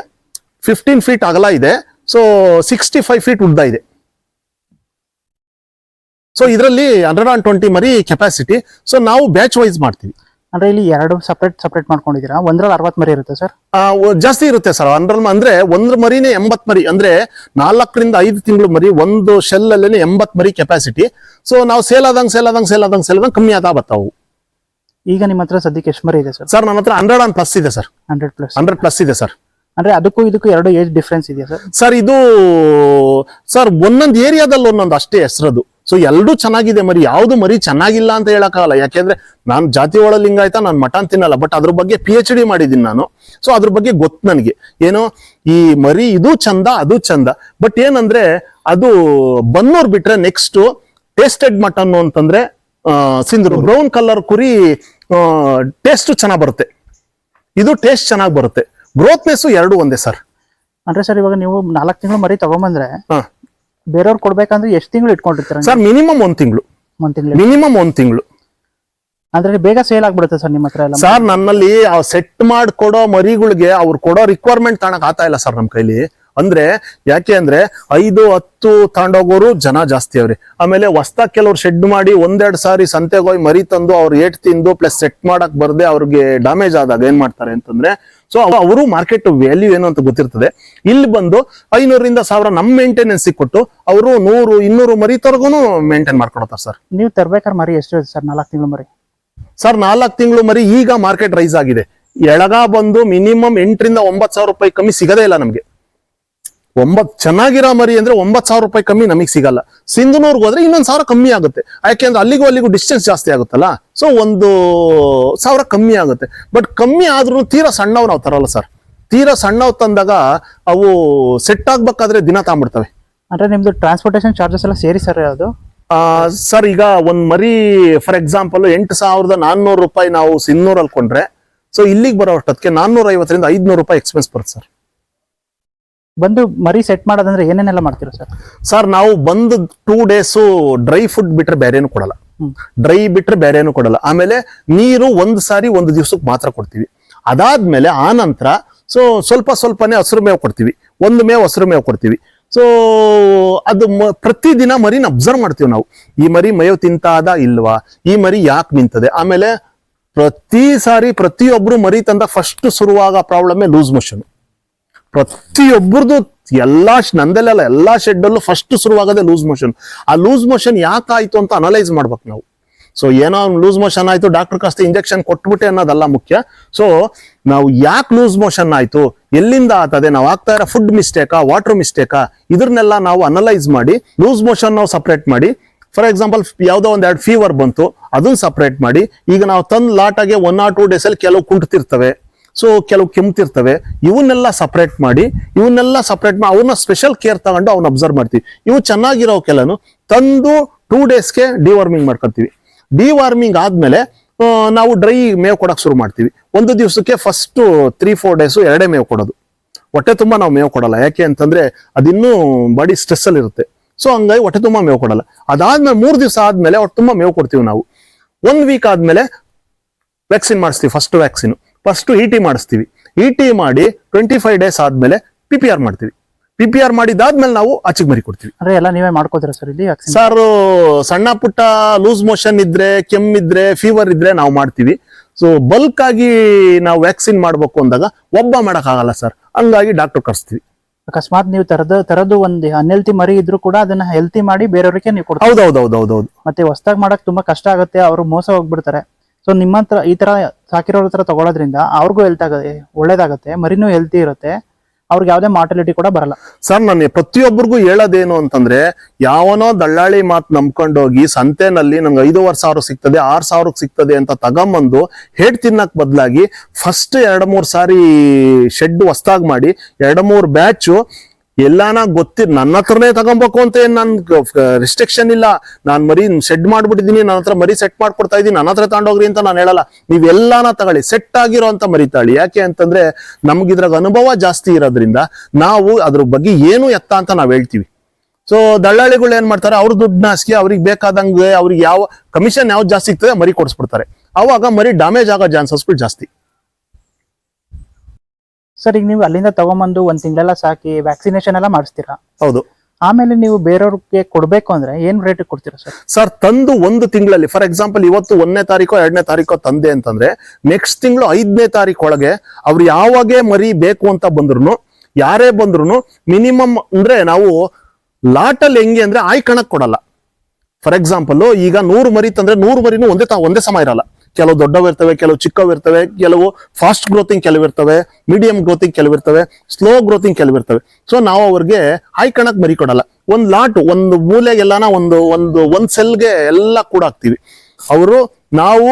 ಫಿಫ್ಟೀನ್ ಫೀಟ್ ಅಗಲ ಇದೆ. ಸೊ ಸಿಕ್ಸ್ಟಿ ಫೈವ್ ಫೀಟ್ ಉದ್ದ ಇದೆ. ಸೊ ಇದರಲ್ಲಿ ಹಂಡ್ರೆಡ್ ಅಂಡ್ ಟ್ವೆಂಟಿ ಮರಿ ಕೆಪಾಸಿಟಿ ಸೊ ನಾವು ಬ್ಯಾಚ್ ವೈಸ್ ಮಾಡ್ತೀವಿ. ಅಂದ್ರೆ ಇಲ್ಲಿ ಎರಡು ಸಪ್ರೇಟ್ ಸಪ್ರೇಟ್ ಮಾಡ್ಕೊಂಡಿದ್ದೀರಾ? ಒಂದ್ರಲ್ಲಿ ಅರವತ್ ಮರಿ ಇರುತ್ತೆ ಸರ್? ಜಾಸ್ತಿ ಇರುತ್ತೆ ಸರ್. ಅಂದ್ರಲ್ಲಿ ಅಂದ್ರೆ ಒಂದ್ರ ಮರಿನೇ ಎಂಬತ್ ಮರಿ. ಅಂದ್ರೆ ನಾಲ್ಕರಿಂದ ಐದು ತಿಂಗಳು ಮರಿ ಒಂದು ಶೆಲ್ ಅಲ್ಲೇ ಎಂಬತ್ ಮರಿ ಕೆಪಾಸಿಟಿ ಸೊ ನಾವು ಸೇಲ್ ಆದಂಗ್ ಸೇಲ್ ಆದಂಗ್ ಸೇಲ್ ಆದಂಗ್ ಸೇಲ್ ಆದಂಗ್ ಕಮ್ಮಿ ಆದ ಬರ್ತಾವು. ಈಗ ನಿಮ್ಮ ಹತ್ರ ಸದ್ಯಕ್ಕೆ ಎಷ್ಟು ಮರಿ ಇದೆ ಸರ್? ಸರ್ ನನ್ನ ಹತ್ರ ಹಂಡ್ರೆಡ್ ಅಂಡ್ ಪ್ಲಸ್ ಇದೆ sir. Hundred plus hundred plus ಇದೆ ಸರ್. ಅಂದ್ರೆ ಅದಕ್ಕೂ ಇದಕ್ಕೂ ಎರಡು ಏಜ್ ಡಿಫ್ರೆನ್ಸ್ ಇದೆಯಾ ಸರ್? ಸರ್, ಇದು, ಸರ್, ಒಂದೊಂದು ಏರಿಯಾದಲ್ಲಿ ಒಂದೊಂದು ಅಷ್ಟೇ ಹೆಸರದು. ಸೊ ಎಲ್ಲರೂ ಚೆನ್ನಾಗಿದೆ ಮರಿ. ಯಾವ್ದು ಮರಿ ಚೆನ್ನಾಗಿಲ್ಲ ಅಂತ ಹೇಳಕ್ಕಾಗಲ್ಲ. ಯಾಕೆಂದ್ರೆ ನಾನು ಜಾತಿ ಒಳ ಆಯ್ತಾ, ನಾನು ಮಟನ್ ತಿನ್ನಲ್ಲ. ಬಟ್ ಅದ್ರ ಬಗ್ಗೆ ಪಿ ಎಚ್ ಡಿ ಮಾಡಿದ್ದೀನಿ ನಾನು. ಸೊ ಅದ್ರ ಬಗ್ಗೆ ಗೊತ್ತು ನನಗೆ. ಏನು, ಈ ಮರಿ ಇದು ಚಂದ, ಅದು ಚಂದ. ಬಟ್ ಏನಂದ್ರೆ, ಅದು ಬನ್ನೂರ್ ಬಿಟ್ರೆ ನೆಕ್ಸ್ಟ್ ಟೇಸ್ಟೆಡ್ ಮಟನ್ ಅಂತಂದ್ರೆ ಸಿಂಧು ಬ್ರೌನ್ ಕಲರ್ ಕುರಿ ಟೇಸ್ಟ್ ಚೆನ್ನಾಗಿ ಬರುತ್ತೆ. ಇದು ಟೇಸ್ಟ್ ಚೆನ್ನಾಗಿ ಬರುತ್ತೆ. ಗ್ರೋತ್ನೆಸ್ ಎರಡು ಒಂದೇ ಸರ್ ಅಂದ್ರೆ ಸರ್ ಇವಾಗ ನೀವು ನಾಲ್ಕು ತಿಂಗಳು ಮರಿ ತಗೊಂಬಂದ್ರೆ ಹಾ. ಬೇರೆಯವ್ರು ಕೊಡ್ಬೇಕಂದ್ರೆ ಎಷ್ಟು ತಿಂಗಳು ಇಟ್ಕೊಂಡಿರ್ತಾರೆ ಸರ್ ಮಿನಿಮಮ್ ಒಂದ್ ತಿಂಗಳು. ಒಂದ್ ತಿಂಗಳು. ಮಿನಿಮಮ್ ಒಂದ್ ತಿಂಗಳು. ಅಂದ್ರೆ ಬೇಗ ಸೇಲ್ ಆಗ್ಬಿಡುತ್ತೆ ಸರ್ ನಿಮ್ಮ ಹತ್ರ ಎಲ್ಲ? ಸರ್ ನನ್ನಲ್ಲಿ ಸೆಟ್ ಮಾಡಿ ಕೊಡೋ ಮರಿಗಳಿಗೆ ಅವ್ರು ಕೊಡೋ ರಿಕ್ವೈರ್ಮೆಂಟ್ ತಗೊಳಕ್ ಆತಾ ಇಲ್ಲ ಸರ್ ನಮ್ ಕೈಲಿ. ಅಂದ್ರೆ ಯಾಕೆ ಅಂದ್ರೆ ಐದು ಹತ್ತು ತಗೊಂಡೋಗೋರು ಜನ ಜಾಸ್ತಿ ಅವ್ರಿ. ಆಮೇಲೆ ಹೊಸ್ದಾಗ್ ಕೆಲವ್ರು ಶೆಡ್ ಮಾಡಿ ಒಂದೆರಡು ಸಾರಿ ಸಂತೆಗೆ ಹೋಗಿ ಮರಿ ತಂದು ಅವ್ರು ಏಟ್ ತಿಂದು ಪ್ಲಸ್ ಸೆಟ್ ಮಾಡಕ್ ಬರ್ದೆ ಅವ್ರಿಗೆ ಡ್ಯಾಮೇಜ್ ಆದಾಗ ಏನ್ ಮಾಡ್ತಾರೆ ಅಂತಂದ್ರೆ ಸೊ ಅವರು ಮಾರ್ಕೆಟ್ ವ್ಯಾಲ್ಯೂ ಏನು ಅಂತ ಗೊತ್ತಿರ್ತದೆ. ಇಲ್ಲಿ ಬಂದು ಐನೂರಿಂದ ಸಾವಿರ ನಮ್ ಮೇಂಟೆನೆನ್ಸ್ ಕೊಟ್ಟು ಅವರು ನೂರು ಇನ್ನೂರು ಮರಿ ತರಗೂ ಮೇಂಟೈನ್ ಮಾಡ್ಕೊಡ್ತಾರೆ ಸರ್ ನೀವು ತರ್ಬೇಕಾದ್ರೆ ಮರಿ ಎಷ್ಟು ಸರ್ ನಾಲ್ಕು ತಿಂಗಳು ಮರಿ. ಸರ್ ನಾಲ್ಕು ತಿಂಗಳು ಮರಿ ಈಗ ಮಾರ್ಕೆಟ್ ರೈಸ್ ಆಗಿದೆ. ಎಳಗ ಬಂದು ಮಿನಿಮಮ್ ಎಂಟರಿಂದ ಒಂಬತ್ತು ಸಾವಿರ ರೂಪಾಯಿ ಕಮ್ಮಿ ಸಿಗದೇ ಇಲ್ಲ ನಮ್ಗೆ. ಒಂಬತ್ ಚೆನ್ನಾಗಿರೋ ಮರಿ ಅಂದ್ರೆ ಒಂಬತ್ ಸಾವಿರ ರೂಪಾಯಿ ಕಮ್ಮಿ ನಮಗೆ ಸಿಗಲ್ಲ. ಸಿಂಧನೂರ್ಗೆ ಹೋದ್ರೆ ಇನ್ನೊಂದ್ ಸಾವಿರ ಕಮ್ಮಿ ಆಗುತ್ತೆ. ಯಾಕೆಂದ್ರೆ ಅಲ್ಲಿಗೂ ಅಲ್ಲಿಗೂ ಡಿಸ್ಟೆನ್ಸ್ ಜಾಸ್ತಿ ಆಗುತ್ತಲ್ಲ? ಸೊ ಒಂದು ಸಾವಿರ ಕಮ್ಮಿ ಆಗುತ್ತೆ. ಬಟ್ ಕಮ್ಮಿ ಆದ್ರೂ ತೀರಾ ಸಣ್ಣವ್ ನಾವು ತರಲ್ಲ ಸರ್ ತೀರಾ ಸಣ್ಣವ್ ತಂದಾಗ ಅವು ಸೆಟ್ ಆಗ್ಬೇಕಾದ್ರೆ ದಿನ ತಗೊಂಡ್ಬಿಡ್ತವೆ ಅಂದ್ರೆ ನಿಮ್ದು ಟ್ರಾನ್ಸ್ಪೋರ್ಟೇಷನ್ ಚಾರ್ಜಸ್ ಎಲ್ಲ ಸೇರಿ ಸರ್ ಅದು ಸರ್ ಈಗ ಒಂದ್ ಮರಿ ಫಾರ್ ಎಕ್ಸಾಂಪಲ್ ಎಂಟು ಸಾವಿರದ ನಾನ್ನೂರು ರೂಪಾಯಿ ನಾವು ಸಿನ್ನೂರಲ್ಲಿ ಕೊಂಡ್ರೆ ಸೊ ಇಲ್ಲಿಗೆ ಬರೋ ಅಷ್ಟೊತ್ತಿಗೆ ನಾನ್ನೂರ ಐವತ್ತರಿಂದ ಐದ್ನೂರು ರೂಪಾಯಿ ಎಕ್ಸ್ಪೆನ್ಸ್ ಬರುತ್ತೆ ಸರ್ ಬಂದು ಮರಿ ಸೆಟ್ ಮಾಡೋದಂದ್ರೆ ಏನೇನೆಲ್ಲ ಮಾಡ್ತೀರಾ ಸರ್? ಸರ್ ನಾವು ಬಂದು ಟೂ ಡೇಸು ಡ್ರೈ ಫುಡ್ ಬಿಟ್ರೆ ಬೇರೇನು ಕೊಡಲ್ಲ. ಡ್ರೈ ಬಿಟ್ರೆ ಬೇರೆ ಏನು ಕೊಡಲ್ಲ. ಆಮೇಲೆ ನೀರು ಒಂದು ಸಾರಿ ಒಂದು ದಿವ್ಸಕ್ಕೆ ಮಾತ್ರ ಕೊಡ್ತೀವಿ. ಅದಾದ್ಮೇಲೆ ಆ ನಂತರ ಸೊ ಸ್ವಲ್ಪ ಸ್ವಲ್ಪನೇ ಹಸಿರು ಮೇವು ಕೊಡ್ತೀವಿ. ಒಂದು ಮೇವು ಹಸಿರು ಮೇವು ಕೊಡ್ತೀವಿ. ಸೊ ಅದು ಮ- ಪ್ರತಿದಿನ ಮರಿನ ಅಬ್ಸರ್ವ್ ಮಾಡ್ತೀವಿ ನಾವು. ಈ ಮರಿ ಮೇವು ತಿಂತಾದ ಇಲ್ವಾ? ಈ ಮರಿ ಯಾಕೆ ನಿಂತದೆ? ಆಮೇಲೆ ಪ್ರತಿ ಸಾರಿ ಪ್ರತಿಯೊಬ್ಬರು ಮರಿ ತಂದ ಫಸ್ಟ್ ಶುರುವಾಗ ಪ್ರಾಬ್ಲಮ್ಮೇ ಲೂಸ್ ಮೋಷನ್ ಪ್ರತಿಯೊಬ್ಬರದು ಎಲ್ಲಾ ನಂದಲ್ಲೆಲ್ಲ ಎಲ್ಲಾ ಶೆಡ್ ಅಲ್ಲೂ ಫಸ್ಟ್ ಶುರುವಾಗದೆ ಲೂಸ್ ಮೋಷನ್ ಆ ಲೂಸ್ ಮೋಷನ್ ಯಾಕಾಯ್ತು ಅಂತ ಅನಲೈಸ್ ಮಾಡ್ಬೇಕು ನಾವು. ಸೊ ಏನೋ ಲೂಸ್ ಮೋಷನ್ ಆಯ್ತು ಡಾಕ್ಟರ್ ಕಷ್ಟ ಇಂಜೆಕ್ಷನ್ ಕೊಟ್ಬಿಟ್ಟೆ ಅನ್ನೋದಲ್ಲ ಮುಖ್ಯ. ಸೊ ನಾವು ಯಾಕೆ ಲೂಸ್ ಮೋಷನ್ ಆಯ್ತು? ಎಲ್ಲಿಂದ ಆತದೆ? ನಾವು ಆಗ್ತಾ ಇರೋ ಫುಡ್ ಮಿಸ್ಟೇಕಾ ವಾಟರ್ ಮಿಸ್ಟೇಕಾ ಇದನ್ನೆಲ್ಲ ನಾವು ಅನಲೈಸ್ ಮಾಡಿ ಲೂಸ್ ಮೋಷನ್ ನಾವು ಸಪ್ರೇಟ್ ಮಾಡಿ ಫಾರ್ ಎಕ್ಸಾಂಪಲ್ ಯಾವುದೋ ಒಂದು ಎರಡು ಫೀವರ್ ಬಂತು, ಅದನ್ನ ಸಪ್ರೇಟ್ ಮಾಡಿ, ಈಗ ನಾವು ತಂದು ಲಾಟಾಗೆ ಒನ್ ಆರ್ ಟೂ ಡೇಸ್ ಅಲ್ಲಿ ಕೆಲವು ಕುಂಟ್ತಿರ್ತವೆ. ಸೊ ಕೆಲವು ಕೆಮ್ತಿರ್ತವೆ. ಇವನ್ನೆಲ್ಲ ಸಪ್ರೇಟ್ ಮಾಡಿ, ಇವನ್ನೆಲ್ಲ ಸಪ್ರೇಟ್ ಮಾಡಿ ಅವನ್ನ ಸ್ಪೆಷಲ್ ಕೇರ್ ತಗೊಂಡು ಅವ್ನ ಅಬ್ಸರ್ವ್ ಮಾಡ್ತೀವಿ. ಇವು ಚೆನ್ನಾಗಿರೋ ಕೆಲನು ತಂದು ಟೂ ಡೇಸ್ಗೆ ಡಿವಾರ್ಮಿಂಗ್ ಮಾಡ್ಕೊತೀವಿ. ಡಿವಾರ್ಮಿಂಗ್ ಆದ್ಮೇಲೆ ನಾವು ಡ್ರೈ ಮೇವು ಕೊಡಕ್ ಶುರು ಮಾಡ್ತೀವಿ. ಒಂದು ದಿವಸಕ್ಕೆ ಫಸ್ಟ್ ತ್ರೀ ಫೋರ್ ಡೇಸು ಎರಡೇ ಮೇವು ಕೊಡೋದು. ಹೊಟ್ಟೆ ತುಂಬ ನಾವು ಮೇವು ಕೊಡಲ್ಲ. ಯಾಕೆ ಅಂತಂದ್ರೆ ಅದಿನ್ನೂ ಬಾಡಿ ಸ್ಟ್ರೆಸ್ ಅಲ್ಲಿ ಇರುತ್ತೆ. ಸೊ ಹಂಗಾಗಿ ಹೊಟ್ಟೆ ತುಂಬ ಮೇವು ಕೊಡಲ್ಲ. ಅದಾದ್ಮೇಲೆ ಮೂರು ದಿವಸ ಆದ್ಮೇಲೆ ಹೊಟ್ಟೆ ತುಂಬಾ ಮೇವು ಕೊಡ್ತೀವಿ ನಾವು. ಒಂದ್ ವೀಕ್ ಆದ್ಮೇಲೆ ವ್ಯಾಕ್ಸಿನ್ ಮಾಡಿಸ್ತೀವಿ first vaccine first E T ಮಾಡಿಸ್ತೀವಿ. ಇ ಟಿ ಮಾಡಿ ಟ್ವೆಂಟಿ ಫೈವ್ ಡೇಸ್ ಆದ್ಮೇಲೆ ಪಿ ಪಿ ಆರ್ ಮಾಡ್ತೀವಿ. ಪಿ ಪಿ ಆರ್ ಮಾಡಿದಾದ್ಮೇಲೆ ನಾವು ಆಚೆಗೆ ಮರಿ ಕೊಡ್ತೀವಿ. ಅಂದ್ರೆ ಎಲ್ಲ ನೀವೇ ಮಾಡ್ಕೋತೀರಾ ಸರ್ ಇಲ್ಲಿ ಸರ್ ಸಣ್ಣ ಪುಟ್ಟ ಲೂಸ್ ಮೋಷನ್ ಇದ್ರೆ ಕೆಮ್ಮಿದ್ರೆ ಫೀವರ್ ಇದ್ರೆ ನಾವು ಮಾಡ್ತೀವಿ. ಸೊ ಬಲ್ಕ್ ಆಗಿ ನಾವು ವ್ಯಾಕ್ಸಿನ್ ಮಾಡಬೇಕು ಅಂದಾಗ ಒಬ್ಬ ಮಾಡಕ್ ಆಗಲ್ಲ ಸರ್ ಹಂಗಾಗಿ ಡಾಕ್ಟರ್ ಕರ್ಸ್ತೀವಿ. ಅಕಸ್ಮಾತ್ ನೀವು ತರದ ತರದು ಒಂದ್ ಅನ್ಹೆಲ್ತಿ ಮರಿ ಇದ್ರು ಕೂಡ ಅದನ್ನ ಹೆಲ್ತಿ ಮಾಡಿ ಬೇರೆಯವ್ರಿಗೆ ನೀವು ಕೊಡ್ತೀರಾ? ಹೌದೌದೌದೌದೌದು. ಮತ್ತೆ ಹೊಸ್ದಾಗ್ ಮಾಡಕ್ ತುಂಬಾ ಕಷ್ಟ ಆಗುತ್ತೆ ಅವರು ಮೋಸ ಹೋಗ್ಬಿಡ್ತಾರೆ. ಸೊ ನಿಮ್ಮ ಹತ್ರ ಈ ತರ ಸಾಕಿರೋರ ಹತ್ರ ತಗೊಳೋದ್ರಿಂದ ಅವ್ರಿಗೂ ಹೆಲ್ತ್ ಆಗುತ್ತೆ ಒಳ್ಳೇದಾಗತ್ತೆ, ಮರಿನೂ ಹೆಲ್ತಿ ಇರುತ್ತೆ, ಅವ್ರಿಗೆ ಯಾವುದೇ ಮಾರ್ಟಲಿಟಿ ಕೂಡ ಬರಲ್ಲ. ಸರ್ ನಾನು ಪ್ರತಿಯೊಬ್ಬರಿಗೂ ಹೇಳೋದೇನು ಅಂತಂದ್ರೆ, ಯಾವನೋ ದಳ್ಳಾಳಿ ಮಾತು ನಂಬ್ಕೊಂಡೋಗಿ ಸಂತೆನಲ್ಲಿ ನಂಗೆ ಐದೂವರೆ ಸಾವಿರ ಸಿಗ್ತದೆ, ಆರ್ ಸಾವಿರಕ್ಕೆ ಸಿಗ್ತದೆ ಅಂತ ತಗೊಂಬಂದು ಹೇಡ್ ತಿನ್ನಕ್ ಬದಲಾಗಿ ಫಸ್ಟ್ ಎರಡ್ ಮೂರ್ ಸಾರಿ ಶೆಡ್ ಹೊಸ್ದಾಗ್ ಮಾಡಿ, ಎರಡ್ ಮೂರ್ ಬ್ಯಾಚು ಎಲ್ಲಾನ ಗೊತ್ತಿ ನನ್ನ ಹತ್ರನೇ ತಗೊಬೇಕು ಅಂತ ಏನ್ ನನ್ ರಿಸ್ಟ್ರಿಕ್ಷನ್ ಇಲ್ಲ. ನಾನ್ ಮರಿ ಸೆಟ್ ಮಾಡ್ಬಿಟ್ಟಿದೀನಿ, ನನ್ನ ಹತ್ರ ಮರಿ ಸೆಟ್ ಮಾಡ್ಕೊಡ್ತಾ ಇದೀನಿ, ನನ್ನ ಹತ್ರ ತಗೊಂಡೋಗ್ರಿ ಅಂತ ನಾನು ಹೇಳಲ್ಲ. ನೀವ್ ಎಲ್ಲಾನ ತಗೊಳ್ಳಿ ಸೆಟ್ ಆಗಿರೋ ಅಂತ ಮರಿ ತಾಳಿ ಯಾಕೆ ಅಂತಂದ್ರೆ ನಮ್ಗೆ ಇದ್ರಾಗ ಅನುಭವ ಜಾಸ್ತಿ ಇರೋದ್ರಿಂದ ನಾವು ಅದ್ರ ಬಗ್ಗೆ ಏನು ಎತ್ತ ಅಂತ ನಾವ್ ಹೇಳ್ತೀವಿ. ಸೊ ದಳ್ಳಾಳಿಗಳು ಏನ್ ಮಾಡ್ತಾರೆ, ಅವ್ರ ದುಡ್ಡನ್ನ ಹಾಸ್ಕಿ ಅವ್ರಿಗೆ ಬೇಕಾದಂಗೆ ಅವ್ರಿಗೆ ಯಾವ ಕಮಿಷನ್ ಯಾವ್ದು ಜಾಸ್ತಿ ಸಿಗ್ತದೆ, ಮರಿ ಕೊಡಿಸ್ಬಿಡ್ತಾರೆ. ಅವಾಗ ಮರಿ ಡ್ಯಾಮೇಜ್ ಆಗೋ ಚಾನ್ಸಸ್ಗಳು ಜಾಸ್ತಿ. ಸರ್ ಈಗ ನೀವು ಅಲ್ಲಿಂದ ತಗೊಂಬಂದು ಒಂದ್ ತಿಂಗಳೆಲ್ಲ ಸಾಕಿ ವ್ಯಾಕ್ಸಿನೇಷನ್ ಎಲ್ಲ ಮಾಡಿಸ್ತೀರಾ? ಹೌದು. ಆಮೇಲೆ ನೀವು ಬೇರೆಯವ್ರಿಗೆ ಕೊಡಬೇಕು ಅಂದ್ರೆ ಏನ್ ರೇಟ್ ಕೊಡ್ತೀರಾ ಸರ್? ಸರ್ ತಂದು ಒಂದು ತಿಂಗಳಲ್ಲಿ ಫಾರ್ ಎಕ್ಸಾಂಪಲ್ ಇವತ್ತು ಒಂದನೇ ತಾರೀಕೋ ಎರಡನೇ ತಾರೀಕೋ ತಂದೆ ಅಂತಂದ್ರೆ ನೆಕ್ಸ್ಟ್ ತಿಂಗಳು ಐದನೇ ತಾರೀಕು ಒಳಗೆ ಅವ್ರು ಯಾವಾಗೇ ಮರಿ ಬೇಕು ಅಂತ ಬಂದ್ರು ಯಾರೇ ಬಂದ್ರು ಮಿನಿಮಮ್ ಅಂದ್ರೆ ನಾವು ಲಾಟಲ್ಲಿ ಹೆಂಗೆ ಅಂದ್ರೆ ಆಯ್ಕಣಕ್ ಕೊಡಲ್ಲ. ಫಾರ್ ಎಕ್ಸಾಂಪಲ್ ಈಗ ನೂರು ಮರಿ ತಂದ್ರೆ ನೂರು ಮರಿನೂ ಒಂದೇ ತ ಒಂದೇ ಸಮ ಇರಲ್ಲ. ಕೆಲವು ದೊಡ್ಡವಿರ್ತವೆ ಕೆಲವು ಚಿಕ್ಕವು ಇರ್ತವೆ, ಕೆಲವು ಫಾಸ್ಟ್ ಗ್ರೋತಿಂಗ್ ಕೆಲವು ಇರ್ತವೆ ಮೀಡಿಯಂ ಗ್ರೋತಿಂಗ್ ಕೆಲವು ಇರ್ತವೆ ಸ್ಲೋ ಗ್ರೋತಿಂಗ್ ಕೆಲವು ಇರ್ತವೆ. ಸೊ ನಾವು ಅವ್ರಿಗೆ ಆಯ್ಕಣಕ್ಕೆ ಮರಿ ಕೊಡಲ್ಲ. ಒಂದು ಲಾಟ್ ಒಂದು ಮೂಲೆಗೆಲ್ಲಾನ ಒಂದು ಒಂದು, ಒಂದ್ ಸೆಲ್ಗೆ ಎಲ್ಲ ಕೂಡ ಹಾಕ್ತಿವಿ. ಅವರು ನಾವು